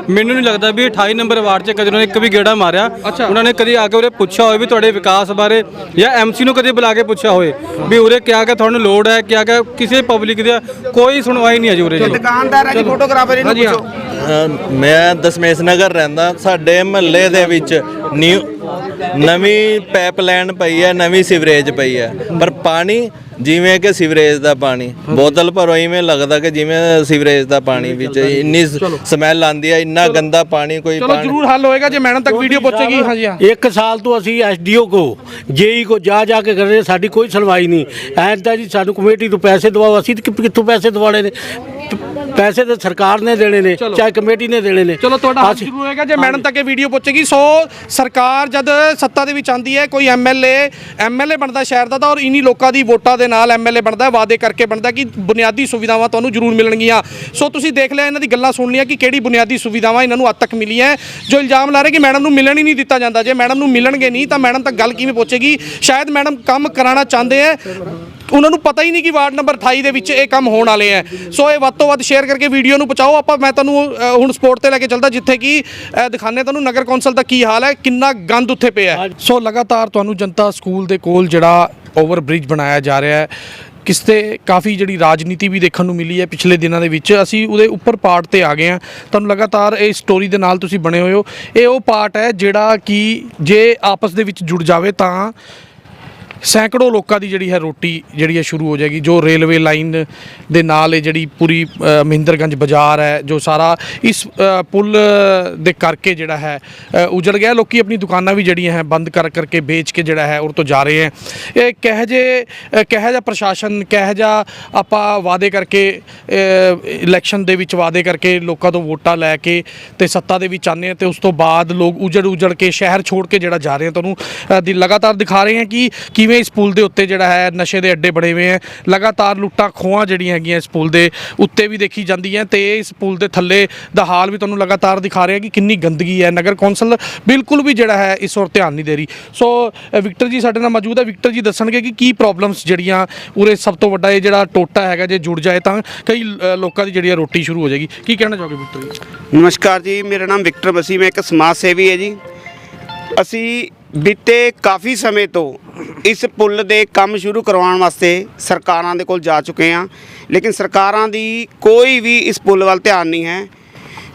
ਮੈਨੂੰ ਨਹੀਂ ਲੱਗਦਾ ਵੀ 28 ਨੰਬਰ ਵਾਰਡ 'ਚ ਕਦੇ ਉਹਨਾਂ ਨੇ ਇੱਕ ਵੀ ਗੇੜਾ ਮਾਰਿਆ। ਉਹਨਾਂ ਨੇ ਕਦੀ ਆ ਕੇ ਉਰੇ ਪੁੱਛਿਆ ਹੋਵੇ ਵੀ ਤੁਹਾਡੇ ਵਿਕਾਸ ਬਾਰੇ ਜਾਂ ਐਮਸੀ ਨੂੰ ਕਦੇ ਬੁਲਾ ਕੇ ਪੁੱਛਿਆ ਹੋਵੇ ਵੀ ਉਰੇ ਕਿਆ ਕਿਆ ਤੁਹਾਨੂੰ ਲੋੜ ਹੈ ਕਿਆ ਕਿਆ ਕਿਸੇ ਪਬਲਿਕ ਦੀ ਕੋਈ ਸੁਣਵਾਈ ਨਹੀਂ ਹੈ ਜੀ ਉਰੇ ਜੀ। ਦੁਕਾਨਦਾਰ ਹੈ ਜੀ ਫੋਟੋਗ੍ਰਾਫਰ ਇਹਨੂੰ ਪੁੱਛੋ। ਮੈਂ ਦਸ਼ਮੇਸ਼ ਨਗਰ ਰਹਿੰਦਾ ਸਾਡੇ ਮਹੱਲੇ ਦੇ ਵਿੱਚ ਨਿਊ ਨਵੀਂ ਪਾਈਪਲਾਈਨ ਪਈ ਹੈ ਨਵੀਂ ਸੀਵਰੇਜ ਪਈ ਹੈ। ਪਰ ਪਾਣੀ ਜਿਵੇਂ ਕਿ ਸੀਵਰੇਜ ਦਾ ਪਾਣੀ ਬੋਤਲ ਭਰੋ ਇਵੇਂ ਲੱਗਦਾ ਕਿ ਜਿਵੇਂ ਸੀਵਰੇਜ ਦਾ ਪਾਣੀ ਵਿੱਚ ਇੰਨੀ ਸਮੈਲ ਆਉਂਦੀ ਹੈ ਇੰਨਾ ਗੰਦਾ ਪਾਣੀ ਕੋਈ ਚਲੋ ਜ਼ਰੂਰ ਹੱਲ ਹੋਏਗਾ ਜੇ ਮੈਡਮ ਤੱਕ ਵੀਡੀਓ ਪਹੁੰਚੇਗੀ। ਹਾਂਜੀ ਹਾਂ। ਇੱਕ ਸਾਲ ਤੋਂ ਅਸੀਂ ਐਸਡੀਓ ਕੋ ਜੇਈ ਕੋ ਜਾ ਜਾ ਕੇ ਕਰ ਰਹੇ ਸਾਡੀ ਕੋਈ ਸੁਣਵਾਈ ਨਹੀਂ। ਐਂ ਤਾਂ ਜੀ ਸਾਨੂੰ ਕਮੇਟੀ ਤੋਂ ਪੈਸੇ ਦਵਾਓ ਅਸੀਂ ਕਿੱਥੋਂ ਪੈਸੇ ਦਵਾਣੇ ਨੇ? ਪੈਸੇ ਤਾਂ ਸਰਕਾਰ ਨੇ ਦੇਣੇ ਨੇ ਚਾਹੇ ਕਮੇਟੀ ਨੇ ਦੇਣੇ ਨੇ। ਚਲੋ ਤੁਹਾਡਾ ਅਸੀਂ- ਜ਼ਰੂਰ ਹੋਏਗਾ ਜੇ ਮੈਡਮ ਤੱਕ ਇਹ ਵੀਡੀਓ ਪਹੁੰਚੇਗੀ। ਸੋ ਸਰਕਾਰ ਜਦ ਸੱਤਾ ਦੇ ਵਿੱਚ ਆਂਦੀ ਹੈ ਕੋਈ ਐਮਐਲਏ ਐਮਐਲਏ ਬਣਦਾ ਸ਼ਹਿਰ ਦਾ ਤਾਂ ਔਰ ਇਨੀ ਲੋਕਾਂ ਦੀ ਵੋਟਾਂ ਦੇ ਨਾਲ ਐਮਐਲਏ ਬਣਦਾ ਵਾਅਦੇ ਕਰਕੇ ਬਣਦਾ ਕਿ ਬੁਨਿਆਦੀ ਸੁਵਿਧਾਵਾਂ ਤੁਹਾਨੂੰ ਜ਼ਰੂਰ ਮਿਲਣਗੀਆਂ। ਸੋ ਤੁਸੀਂ ਦੇਖ ਲਿਆ ਇਹਨਾਂ ਦੀ ਗੱਲਾਂ ਸੁਣ ਲਿਆ ਕਿ ਕਿਹੜੀ ਬੁਨਿਆਦੀ ਸੁਵਿਧਾਵਾਂ ਇਹਨਾਂ ਨੂੰ ਅੱਜ ਤੱਕ ਮਿਲੀਆਂ। ਜੋ ਇਲਜ਼ਾਮ ਲਾ ਰਹੇ ਕਿ ਮੈਡਮ ਨੂੰ ਮਿਲਣ ਹੀ ਨਹੀਂ ਦਿੱਤਾ ਜਾਂਦਾ। ਜੇ ਮੈਡਮ ਨੂੰ ਮਿਲਣਗੇ ਨਹੀਂ ਤਾਂ ਮੈਡਮ ਤੱਕ ਗੱਲ ਕਿਵੇਂ ਪਹੁੰਚੇਗੀ? ਸ਼ਾਇਦ ਮੈਡਮ ਕੰਮ ਕਰਾਉਣਾ ਚਾਹੁੰਦੇ ਹੈ। ਉਹਨਾਂ ਨੂੰ ਪਤਾ ਹੀ ਨਹੀਂ ਕਿ ਵਾਰਡ ਨੰਬਰ 28 ਦੇ ਵਿੱਚ ਇਹ ਕੰਮ ਹੋਣ ਵਾਲੇ ਹੈ ਸੋ ਇਹ ਵੱਧ ਤੋਂ ਵੱਧ ਸ਼ੇਅਰ ਕਰਕੇ ਵੀਡੀਓ ਨੂੰ ਪਹੁੰਚਾਓ ਆਪਾਂ ਮੈਂ ਤੁਹਾਨੂੰ ਹੁਣ ਸਪੋਰਟ ਤੇ ਲੈ ਕੇ ਚੱਲਦਾ ਜਿੱਥੇ ਕਿ ਅ, ਦਿਖਾਣੇ ਤੁਹਾਨੂੰ ਨਗਰ ਕੌਂਸਲ ਦਾ ਕੀ ਹਾਲ ਹੈ ਕਿੰਨਾ ਗੰਦ ਉੱਥੇ ਪਿਆ ਹੈ। ਸੋ ਲਗਾਤਾਰ ਤੁਹਾਨੂੰ ਜਨਤਾ ਸਕੂਲ ਦੇ ਕੋਲ ਜਿਹੜਾ ਓਵਰ ਬ੍ਰਿਜ ਬਣਾਇਆ ਜਾ ਰਿਹਾ ਹੈ ਕਿਸ ਤੇ ਕਾਫੀ ਜਿਹੜੀ ਰਾਜਨੀਤੀ ਵੀ ਦੇਖਣ ਨੂੰ ਮਿਲੀ ਹੈ ਪਿਛਲੇ ਦਿਨਾਂ ਦੇ ਵਿੱਚ। ਅਸੀਂ ਉਹਦੇ ਉੱਪਰ ਪਾਰਟ ਤੇ ਆ ਗਏ ਹਾਂ। ਤੁਹਾਨੂੰ ਲਗਾਤਾਰ ਇਹ ਸਟੋਰੀ ਦੇ ਨਾਲ ਤੁਸੀਂ ਬਣੇ ਹੋਏ ਹੋ। ਇਹ ਉਹ ਪਾਰਟ ਹੈ ਜਿਹੜਾ ਕਿ ਜੇ ਆਪਸ ਦੇ ਵਿੱਚ ਜੁੜ ਜਾਵੇ ਤਾਂ ਸੈਂਕੜੋ ਲੋਕਾਂ ਦੀ ਜਿਹੜੀ ਹੈ ਰੋਟੀ ਜਿਹੜੀ ਹੈ ਸ਼ੁਰੂ ਹੋ ਜਾਏਗੀ ਜੋ ਰੇਲਵੇ ਲਾਈਨ ਦੇ ਨਾਲ ਇਹ ਜਿਹੜੀ ਪੂਰੀ ਮਹਿੰਦਰਗੰਜ ਬਾਜ਼ਾਰ ਹੈ ਜੋ ਸਾਰਾ ਇਸ ਪੁਲ ਦੇ ਕਰਕੇ ਜਿਹੜਾ ਹੈ ਅ, ਉਜੜ ਗਿਆ। ਲੋਕੀ ਆਪਣੀ ਦੁਕਾਨਾਂ ਵੀ ਜਿਹੜੀਆਂ ਹੈ ਬੰਦ ਕਰ ਕਰਕੇ ਵੇਚ ਕੇ ਜਿਹੜਾ ਹੈ ਉਹ ਤੋਂ ਜਾ ਰਹੇ ਹੈ। ਇਹ ਕਹੇ ਜੇ ਅ, ਕਹੇ ਜਿਹਾ ਪ੍ਰਸ਼ਾਸਨ ਕਹੇ ਜਿਹਾ ਆਪਾਂ ਵਾਅਦੇ ਕਰਕੇ ਇਲੈਕਸ਼ਨ ਦੇ ਵਿੱਚ ਵਾਅਦੇ ਕਰਕੇ ਲੋਕਾਂ ਤੋਂ ਵੋਟਾਂ ਲੈ ਕੇ ਤੇ ਸੱਤਾ ਦੇ ਵਿੱਚ ਆਉਂਦੇ ਆ ਤੇ ਉਸ ਤੋਂ ਬਾਅਦ ਲੋਕ ਉਜੜ ਉਜੜ ਕੇ ਸ਼ਹਿਰ ਛੋੜ ਕੇ ਜਿਹੜਾ ਜਾ ਰਹੇ ਆ ਤੁਹਾਨੂੰ ਦੀ ਲਗਾਤਾਰ ਦਿਖਾ ਰਹੇ ਹਾਂ ਕਿ ਕੀ ਕਿਵੇਂ ਇਸ ਪੁਲ ਦੇ ਉੱਤੇ ਜਿਹੜਾ ਹੈ, ਨਸ਼ੇ ਦੇ ਅੱਡੇ ਬਣੇ ਹੋਏ ਆ ਲਗਾਤਾਰ ਲੁੱਟਾਂ ਖੋਹਾਂ ਜਿਹੜੀਆਂ ਹੈਗੀਆਂ ਇਸ ਪੁਲ ਦੇ ਉੱਤੇ ਵੀ ਦੇਖੀ ਜਾਂਦੀਆਂ ਤੇ ਇਸ ਪੁਲ ਦੇ ਥੱਲੇ ਦਾ ਹਾਲ ਵੀ ਤੁਹਾਨੂੰ ਲਗਾਤਾਰ ਦਿਖਾ ਰਿਹਾ ਕਿ ਕਿੰਨੀ ਗੰਦਗੀ ਹੈ। ਨਗਰ ਕੌਂਸਲ ਬਿਲਕੁਲ ਵੀ ਜਿਹੜਾ ਹੈ, ਇਸ ਔਰ ਧਿਆਨ ਨਹੀਂ ਦੇ ਰਹੀ। ਸੋ ਵਿਕਟਰ ਜੀ ਸਾਡੇ ਨਾਲ ਮੌਜੂਦ ਹੈ। ਵਿਕਟਰ ਜੀ ਦੱਸਣਗੇ ਕਿ ਕੀ ਪ੍ਰੋਬਲਮਸ ਜਿਹੜੀਆਂ ਉਰੇ ਸਭ ਤੋਂ ਵੱਡਾ ਇਹ ਜਿਹੜਾ ਟੋਟਾ ਹੈਗਾ, ਜੇ ਜੁੜ ਜਾਏ ਤਾਂ ਕਈ ਲੋਕਾਂ ਦੀ ਜਿਹੜੀ ਹੈ ਰੋਟੀ ਸ਼ੁਰੂ ਹੋ ਜਾਏਗੀ। ਕੀ ਕਹਿਣਾ ਚਾਹੋਗੇ ਵਿਕਟਰ ਜੀ? ਨਮਸਕਾਰ ਜੀ, ਮੇਰਾ ਨਾਮ ਵਿਕਟਰ ਬਸੀ, ਮੈਂ ਇੱਕ ਸਮਾਜ ਸੇਵੀ ਹੈ ਜੀ। ਅਸੀਂ ਬੀਤੇ ਕਾਫੀ ਸਮੇਂ ਤੋਂ ਇਸ ਪੁਲ ਦੇ ਕੰਮ ਸ਼ੁਰੂ ਕਰਵਾਉਣ ਵਾਸਤੇ ਸਰਕਾਰਾਂ ਦੇ ਕੋਲ ਜਾ ਚੁੱਕੇ ਹਾਂ। ਲੇਕਿਨ ਸਰਕਾਰਾਂ ਦੀ ਕੋਈ ਵੀ ਇਸ ਪੁਲ ਵੱਲ ਧਿਆਨ ਨਹੀਂ ਹੈ।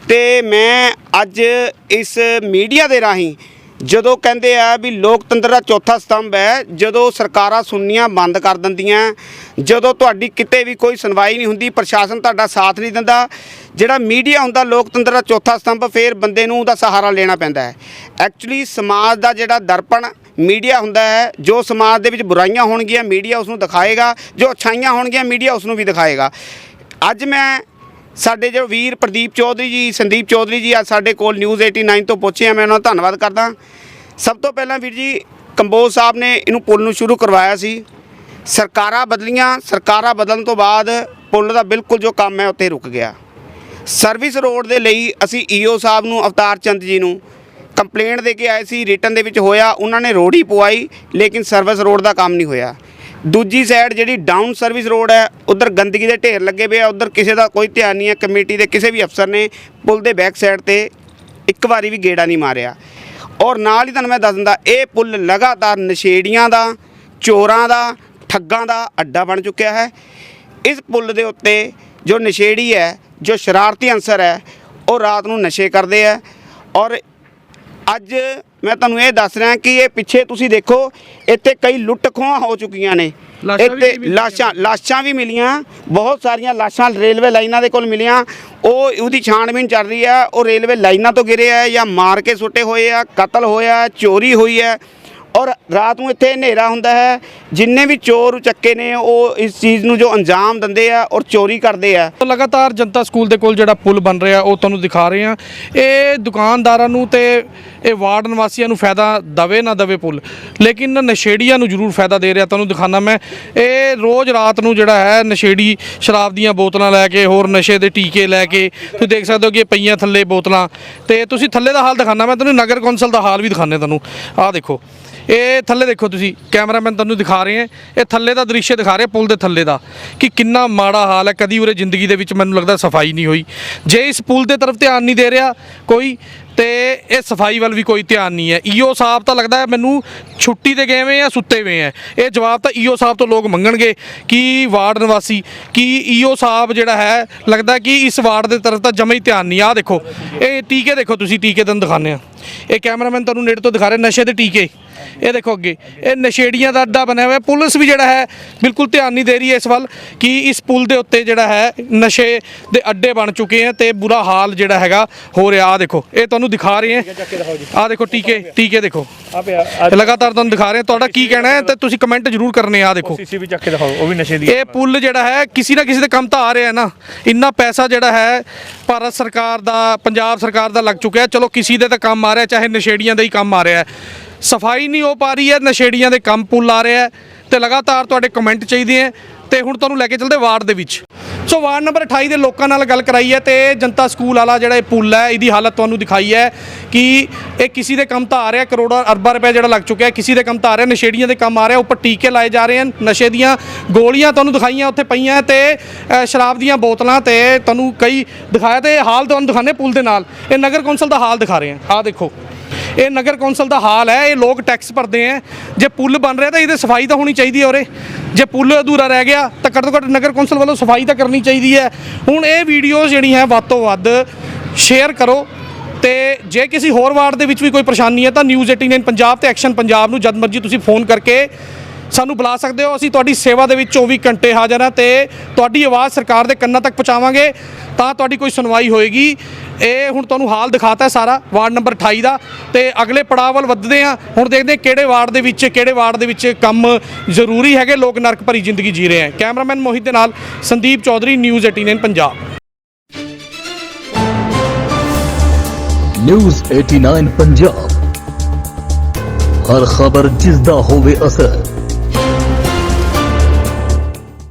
ਤੇ ਮੈਂ ਅੱਜ ਇਸ ਮੀਡੀਆ ਦੇ ਰਾਹੀਂ ਜਦੋਂ ਕਹਿੰਦੇ ਆ ਵੀ ਲੋਕਤੰਤਰ ਦਾ ਚੌਥਾ ਸਤੰਭ ਹੈ, ਜਦੋਂ ਸਰਕਾਰਾਂ ਸੁਣਨੀਆਂ ਬੰਦ ਕਰ ਦਿੰਦੀਆਂ, ਜਦੋਂ ਤੁਹਾਡੀ ਕਿਤੇ ਵੀ ਕੋਈ ਸੁਣਵਾਈ ਨਹੀਂ ਹੁੰਦੀ, ਪ੍ਰਸ਼ਾਸਨ ਤੁਹਾਡਾ ਸਾਥ ਨਹੀਂ ਦਿੰਦਾ, ਜਿਹੜਾ ਮੀਡੀਆ ਹੁੰਦਾ ਲੋਕਤੰਤਰ ਦਾ ਚੌਥਾ ਸਤੰਭ, ਫੇਰ ਬੰਦੇ ਨੂੰ ਉਹਦਾ ਸਹਾਰਾ ਲੈਣਾ ਪੈਂਦਾ ਹੈ। ਐਕਚੁਅਲੀ ਸਮਾਜ ਦਾ ਜਿਹੜਾ ਦਰਪਣ ਮੀਡੀਆ ਹੁੰਦਾ ਹੈ, ਜੋ ਸਮਾਜ ਦੇ ਵਿੱਚ ਬੁਰਾਈਆਂ ਹੋਣਗੀਆਂ, ਮੀਡੀਆ ਉਸ ਨੂੰ ਦਿਖਾਏਗਾ, ਜੋ ਅੱਛਾਈਆਂ ਹੋਣਗੀਆਂ, ਮੀਡੀਆ ਉਸ ਨੂੰ ਵੀ ਦਿਖਾਏਗਾ। ਅੱਜ ਮੈਂ ਸਾਡੇ ਜੋ ਵੀਰ ਪ੍ਰਦੀਪ ਚੌਧਰੀ ਜੀ, ਸੰਦੀਪ ਚੌਧਰੀ ਜੀ ਅੱਜ ਸਾਡੇ ਕੋਲ ਨਿਊਜ਼ 89 ਤੋਂ ਪਹੁੰਚੇ ਆ, ਮੈਂ ਉਹਨਾਂ ਦਾ ਧੰਨਵਾਦ ਕਰਦਾ। ਸਭ ਤੋਂ ਪਹਿਲਾਂ ਵੀਰ ਜੀ, ਕੰਬੋਜ ਸਾਹਿਬ ਨੇ ਇਹਨੂੰ ਪੁਲ ਨੂੰ ਸ਼ੁਰੂ ਕਰਵਾਇਆ ਸੀ। ਸਰਕਾਰਾਂ ਬਦਲੀਆਂ, ਸਰਕਾਰਾਂ ਬਦਲਣ ਤੋਂ ਬਾਅਦ ਪੁਲ ਦਾ ਬਿਲਕੁਲ ਜੋ ਕੰਮ ਹੈ ਉੱਥੇ ਰੁਕ ਗਿਆ। ਸਰਵਿਸ ਰੋਡ ਦੇ ਲਈ ਅਸੀਂ ਈਓ ਸਾਹਿਬ ਨੂੰ, ਅਵਤਾਰ ਚੰਦ ਜੀ ਨੂੰ ਕੰਪਲੇਂਟ ਦੇ ਕੇ ਆਏ ਸੀ ਰਿਟਨ ਦੇ ਵਿੱਚ ਹੋਇਆ, ਉਹਨਾਂ ਨੇ ਰੋਡ ਹੀ ਪਵਾਈ, ਲੇਕਿਨ ਸਰਵਿਸ ਰੋਡ ਦਾ ਕੰਮ ਨਹੀਂ ਹੋਇਆ। ਦੂਜੀ ਸਾਈਡ ਜਿਹੜੀ ਡਾਊਨ ਸਰਵਿਸ ਰੋਡ ਹੈ, ਉਧਰ ਗੰਦਗੀ ਦੇ ਢੇਰ ਲੱਗੇ ਪਏ ਆ, ਉਧਰ ਕਿਸੇ ਦਾ ਕੋਈ ਧਿਆਨ ਨਹੀਂ ਹੈ ਕਮੇਟੀ ਦੇ ਕਿਸੇ ਵੀ ਅਫਸਰ ਨੇ ਪੁਲ ਦੇ ਬੈਕ ਸਾਈਡ ਤੇ ਇੱਕ ਵਾਰੀ ਵੀ ਗੇੜਾ ਨਹੀਂ ਮਾਰਿਆ। ਔਰ ਨਾਲ ਹੀ ਤੁਹਾਨੂੰ ਮੈਂ ਦੱਸ ਦਿੰਦਾ, ਇਹ ਪੁਲ ਲਗਾਤਾਰ ਨਸ਼ੇੜੀਆਂ ਦਾ, ਚੋਰਾਂ ਦਾ, ਠੱਗਾਂ ਦਾ ਅੱਡਾ ਬਣ ਚੁੱਕਿਆ ਹੈ। ਇਸ ਪੁਲ ਦੇ ਉੱਤੇ ਜੋ ਨਸ਼ੇੜੀ ਹੈ, ਜੋ ਸ਼ਰਾਰਤੀ ਅਨਸਰ ਹੈ, ਉਹ ਰਾਤ ਨੂੰ ਨਸ਼ੇ ਕਰਦੇ ਆ ਔਰ ਅੱਜ ਮੈਂ ਤੁਹਾਨੂੰ ਇਹ ਦੱਸ ਰਿਹਾ ਕਿ ਇਹ ਪਿੱਛੇ ਤੁਸੀਂ ਦੇਖੋ ਇੱਥੇ ਕਈ ਲੁੱਟ ਖੋਹਾਂ ਹੋ ਚੁੱਕੀਆਂ ਨੇ। ਇੱਥੇ ਲਾਸ਼ਾਂ ਲਾਸ਼ਾਂ ਵੀ ਮਿਲੀਆਂ ਬਹੁਤ ਸਾਰੀਆਂ ਲਾਸ਼ਾਂ ਰੇਲਵੇ ਲਾਈਨਾਂ ਦੇ ਕੋਲ ਮਿਲੀਆਂ। ਉਹ ਉਹਦੀ ਛਾਣਬੀਨ ਚੱਲ ਰਹੀ ਹੈ ਉਹ ਰੇਲਵੇ ਲਾਈਨਾਂ ਤੋਂ ਗਿਰੇ ਆ ਜਾਂ ਮਾਰ ਕੇ ਸੁੱਟੇ ਹੋਏ ਆ ਕਤਲ ਹੋਇਆ ਚੋਰੀ ਹੋਈ ਹੈ। ਔਰ ਰਾਤ ਨੂੰ ਇੱਥੇ ਹਨੇਰਾ ਹੁੰਦਾ ਹੈ। ਜਿੰਨੇ ਵੀ ਚੋਰ ਚੱਕੇ ਨੇ, ਉਹ ਇਸ ਚੀਜ਼ ਨੂੰ ਜੋ ਅੰਜਾਮ ਦਿੰਦੇ ਆ ਔਰ ਚੋਰੀ ਕਰਦੇ ਆ। ਲਗਾਤਾਰ ਜਨਤਾ ਸਕੂਲ ਦੇ ਕੋਲ ਜਿਹੜਾ ਪੁਲ ਬਣ ਰਿਹਾ, ਉਹ ਤੁਹਾਨੂੰ ਦਿਖਾ ਰਹੇ ਹਾਂ। ਇਹ ਦੁਕਾਨਦਾਰਾਂ ਨੂੰ ਤੇ ਇਹ ਵਾਰਡ ਨਿਵਾਸੀਆਂ ਨੂੰ ਫਾਇਦਾ ਦਵੇ ਨਾ ਦਵੇ ਪੁਲ, ਲੇਕਿਨ ਨਸ਼ੇੜੀਆਂ ਨੂੰ ਜ਼ਰੂਰ ਫਾਇਦਾ ਦੇ ਰਿਹਾ। ਤੁਹਾਨੂੰ ਦਿਖਾਣਾ ਮੈਂ, ਇਹ ਰੋਜ਼ ਰਾਤ ਨੂੰ ਜਿਹੜਾ ਹੈ, ਨਸ਼ੇੜੀ ਸ਼ਰਾਬ ਦੀਆਂ ਬੋਤਲਾਂ ਲੈ ਕੇ, ਹੋਰ ਨਸ਼ੇ ਦੇ ਟੀਕੇ ਲੈ ਕੇ, ਤੁਸੀਂ ਦੇਖ ਸਕਦੇ ਹੋ ਕਿ ਪਈਆਂ ਥੱਲੇ ਬੋਤਲਾਂ। ਤੇ ਤੁਸੀਂ ਥੱਲੇ ਦਾ ਹਾਲ ਦਿਖਾਣਾ ਮੈਂ ਤੁਹਾਨੂੰ ਨਗਰ ਕੌਂਸਲ ਦਾ ਹਾਲ ਵੀ ਦਿਖਾਣੇ ਤੁਹਾਨੂੰ। ਆਹ ਦੇਖੋ। ਇਹ ਥੱਲੇ ਦੇਖੋ ਤੁਸੀਂ, ਕੈਮਰਾਮੈਨ ਤੁਹਾਨੂੰ ਦਿਖਾ ਰਹੇ ਹੈ। ਇਹ ਥੱਲੇ ਦਾ ਦ੍ਰਿਸ਼ ਦਿਖਾ ਰਹੇ ਪੁਲ ਦੇ ਥੱਲੇ ਦਾ ਕਿ ਕਿੰਨਾ ਮਾੜਾ ਹਾਲ ਹੈ। ਕਦੀ ਉਰੇ ਜ਼ਿੰਦਗੀ ਦੇ ਵਿੱਚ ਮੈਨੂੰ ਲੱਗਦਾ ਸਫ਼ਾਈ ਨਹੀਂ ਹੋਈ। ਜੇ ਇਸ ਪੁਲ ਦੇ ਤਰਫ ਧਿਆਨ ਨਹੀਂ ਦੇ ਰਿਹਾ ਕੋਈ, ਤੇ ਇਹ ਸਫ਼ਾਈ ਵੱਲ ਵੀ ਕੋਈ ਧਿਆਨ ਨਹੀਂ ਹੈ। ਈਓ ਸਾਹਿਬ ਤਾਂ ਲੱਗਦਾ ਹੈ ਮੈਨੂੰ ਛੁੱਟੀ ਤੇ ਗਏ ਹੋਏ ਆ ਸੁੱਤੇ ਹੋਏ ਆ। ਇਹ ਜਵਾਬ ਤਾਂ ਈਓ ਸਾਹਿਬ ਤੋਂ ਲੋਕ ਮੰਗਣਗੇ ਕਿ ਵਾਰਡ ਨਿਵਾਸੀ, ਕਿ ਈਓ ਸਾਹਿਬ ਜਿਹੜਾ ਹੈ, ਲੱਗਦਾ ਕਿ ਇਸ ਵਾਰਡ ਦੇ ਤਰਫ ਤਾਂ ਜਮਾ ਹੀ ਧਿਆਨ ਨਹੀਂ। ਆ ਦੇਖੋ, ਇਹ ਟੀਕੇ ਦੇਖੋ ਤੁਸੀਂ, ਟੀਕੇ ਤੁਹਾਨੂੰ ਦਿਖਾਉਂਦੇ ਆ ਇਹ ਕੈਮਰਾਮੈਨ ਤੁਹਾਨੂੰ ਨੇੜੇ ਤੋਂ ਦਿਖਾ ਰਿਹਾ, ਨਸ਼ੇ ਦੇ ਟੀਕੇ। ਇਹ ਦੇਖੋ ਅੱਗੇ ਇਹ ਨਸ਼ੇੜੀਆਂ ਦਾ ਅੱਡਾ ਬਣਿਆ ਹੋਇਆ। ਪੁਲਿਸ ਵੀ ਜਿਹੜਾ ਹੈ ਬਿਲਕੁਲ ਧਿਆਨ ਨਹੀਂ ਦੇ ਰਹੀ ਹੈ ਇਸ ਵੱਲ ਕਿ ਇਸ ਪੁਲ ਦੇ ਉੱਤੇ ਜਿਹੜਾ ਹੈ ਨਸ਼ੇ ਦੇ ਅੱਡੇ ਬਣ ਚੁੱਕੇ ਆ ਤੇ ਬੁਰਾ ਹਾਲ ਜਿਹੜਾ ਹੈਗਾ ਹੋ ਰਿਹਾ। ਆ ਦੇਖੋ ਇਹ ਤੁਹਾਨੂੰ ਦਿਖਾ ਰਹੇ ਆ ਆ ਦੇਖੋ ਟੀਕੇ ਟੀਕੇ ਦੇਖੋ। ਲਗਾਤਾਰ ਤੁਹਾਨੂੰ ਦਿਖਾ ਰਹੇ ਤੁਹਾਡਾ ਕੀ ਕਹਿਣਾ ਹੈ ਤੇ ਤੁਸੀਂ ਕਮੈਂਟ ਜ਼ਰੂਰ ਕਰਨੇ ਆ ਦੇਖੋ। ਸੀਸੀਟੀਵੀ ਚੱਕ ਕੇ ਦਿਖਾਓ ਉਹ ਵੀ ਨਸ਼ੇ ਦੀ ਇਹ ਪੁੱਲ ਜਿਹੜਾ ਹੈ ਕਿਸੇ ਨਾ ਕਿਸੇ ਦੇ ਕੰਮ ਤਾਂ ਆ ਰਿਹਾ ਹੈ ਨਾ। ਇੰਨਾ ਪੈਸਾ ਜਿਹੜਾ ਹੈ ਭਾਰਤ ਸਰਕਾਰ ਦਾ ਪੰਜਾਬ ਸਰਕਾਰ ਦਾ ਲੱਗ ਚੁੱਕਿਆ ਚਲੋ ਕਿਸੇ ਦੇ ਤਾਂ ਕੰਮ ਆ ਰਿਹਾ ਚਾਹੇ ਨਸ਼ੇੜੀਆਂ ਦਾ ਹੀ ਕੰਮ ਆ ਰਿਹਾ ਹੈ। ਸਫ਼ਾਈ ਨਹੀਂ ਹੋ ਪਾ ਰਹੀ ਹੈ, ਨਸ਼ੇੜੀਆਂ ਦੇ ਕੰਮ ਪੁੱਲ ਆ ਰਿਹਾ ਹੈ ਤੇ ਲਗਾਤਾਰ ਤੁਹਾਡੇ ਕਮੈਂਟ ਚਾਹੀਦੇ ਹੈ ਤੇ ਹੁਣ ਤੁਹਾਨੂੰ ਲੈ ਕੇ ਚੱਲਦੇ ਵਾਰਡ ਦੇ ਵਿੱਚ। ਸੋ ਵਾਰਡ ਨੰਬਰ 28 ਦੇ ਲੋਕਾਂ ਨਾਲ ਗੱਲ ਕਰਾਈ ਹੈ ਤੇ ਜਨਤਾ ਸਕੂਲ ਵਾਲਾ ਜਿਹੜਾ ਇਹ ਪੁੱਲ ਹੈ, ਇਹਦੀ ਹਾਲਤ ਤੁਹਾਨੂੰ ਦਿਖਾਈ ਹੈ ਕਿ ਇਹ ਕਿਸੇ ਦੇ ਕੰਮ ਤਾਂ ਆ ਰਿਹਾ, ਕਰੋੜਾਂ ਅਰਬਾਂ ਰੁਪਏ ਜਿਹੜਾ ਲੱਗ ਚੁੱਕਿਆ ਕਿਸੇ ਦੇ ਕੰਮ ਤਾਂ ਆ ਰਿਹਾ, ਨਸ਼ੇੜੀਆਂ ਦੇ ਕੰਮ ਆ ਰਿਹਾ, ਉੱਪਰ ਟੀਕੇ ਲਾਏ ਜਾ ਰਹੇ ਹਨ, ਨਸ਼ੇ ਦੀਆਂ ਗੋਲੀਆਂ ਤੁਹਾਨੂੰ ਦਿਖਾਈਆਂ ਉੱਥੇ ਪਈਆਂ ਤੇ ਸ਼ਰਾਬ ਦੀਆਂ ਬੋਤਲਾਂ ਤੇ ਤੁਹਾਨੂੰ ਕਈ ਦਿਖਾਇਆ ਤੇ ਹਾਲ ਤੁਹਾਨੂੰ ਦਿਖਾਣੇ ਪੁੱਲ ਦੇ ਨਾਲ। ਇਹ ਨਗਰ ਕੌਂਸਲ ਦਾ ਹਾਲ ਦਿਖਾ ਰਹੇ ਹਾਂ। ਆਹ ਦੇਖੋ। ਇਹ ਨਗਰ ਕੌਂਸਲ ਦਾ ਹਾਲ ਹੈ, ਇਹ ਲੋਕ ਟੈਕਸ ਭਰਦੇ ਆ ਜੇ ਪੁੱਲ ਬਣ ਰਿਹਾ ਤਾਂ ਇਹਦੇ ਸਫ਼ਾਈ ਤਾਂ ਹੋਣੀ ਚਾਹੀਦੀ ਹੈ ਉਰੇ। ਜੇ ਪੁੱਲ ਅਧੂਰਾ ਰਹਿ ਗਿਆ ਤਾਂ ਘੱਟੋ ਘੱਟ ਨਗਰ ਕੌਂਸਲ ਵੱਲੋਂ ਸਫ਼ਾਈ ਤਾਂ ਕਰਨੀ ਚਾਹੀਦੀ ਹੈ। ਹੁਣ ਇਹ ਵੀਡੀਓਜ਼ ਜਿਹੜੀ ਹੈ, ਵੱਧ ਤੋਂ ਵੱਧ ਸ਼ੇਅਰ ਕਰੋ ਤੇ ਜੇ ਕਿਸੇ ਹੋਰ ਵਾਰਡ ਦੇ ਵਿੱਚ ਵੀ ਕੋਈ ਪਰੇਸ਼ਾਨੀ ਹੈ ਤਾਂ ਨਿਊਜ਼ 89 ਪੰਜਾਬ ਤੇ ਐਕਸ਼ਨ ਪੰਜਾਬ ਨੂੰ ਜਦ ਮਰਜ਼ੀ ਤੁਸੀਂ ਫੋਨ ਕਰਕੇ ਸਾਨੂੰ ਬੁਲਾ ਸਕਦੇ ਹੋ। ਅਸੀਂ ਤੁਹਾਡੀ ਸੇਵਾ ਦੇ ਵਿੱਚ 24 ਘੰਟੇ ਹਾਜ਼ਰ ਹਾਂ ਤੇ ਤੁਹਾਡੀ ਆਵਾਜ਼ ਸਰਕਾਰ ਦੇ ਕੰਨਾਂ ਤੱਕ ਪਹੁੰਚਾਵਾਂਗੇ ਤਾਂ ਤੁਹਾਡੀ ਕੋਈ ਸੁਣਵਾਈ ਹੋਏਗੀ। ਇਹ ਹੁਣ ਤੁਹਾਨੂੰ ਹਾਲ ਦਿਖਾਤਾ ਸਾਰਾ, ਵਾਰਡ ਨੰਬਰ 28 ਦਾ। ਤੇ ਅਗਲੇ ਪੜਾਅ ਵੱਲ ਵੱਧਦੇ ਆ ਹੁਣ ਦੇਖਦੇ ਹਾਂ ਕਿਹੜੇ ਵਾਰਡ ਦੇ ਵਿੱਚ, ਕਿਹੜੇ ਵਾਰਡ ਦੇ ਵਿੱਚ ਕੰਮ ਜ਼ਰੂਰੀ ਹੈਗੇ, ਲੋਕ ਨਰਕ ਭਰੀ ਜ਼ਿੰਦਗੀ ਜੀ ਰਹੇ ਹੈ। ਕੈਮਰਾਮੈਨ ਮੋਹਿਤ ਦੇ ਨਾਲ ਸੰਦੀਪ ਚੌਧਰੀ, ਨਿਊਜ਼ 89 ਪੰਜਾਬ। ਨਿਊਜ਼ 89 ਪੰਜਾਬ। ਹਰ ਖਬਰ ਜਿਸ ਦਾ ਹੋਵੇ ਅਸਰ।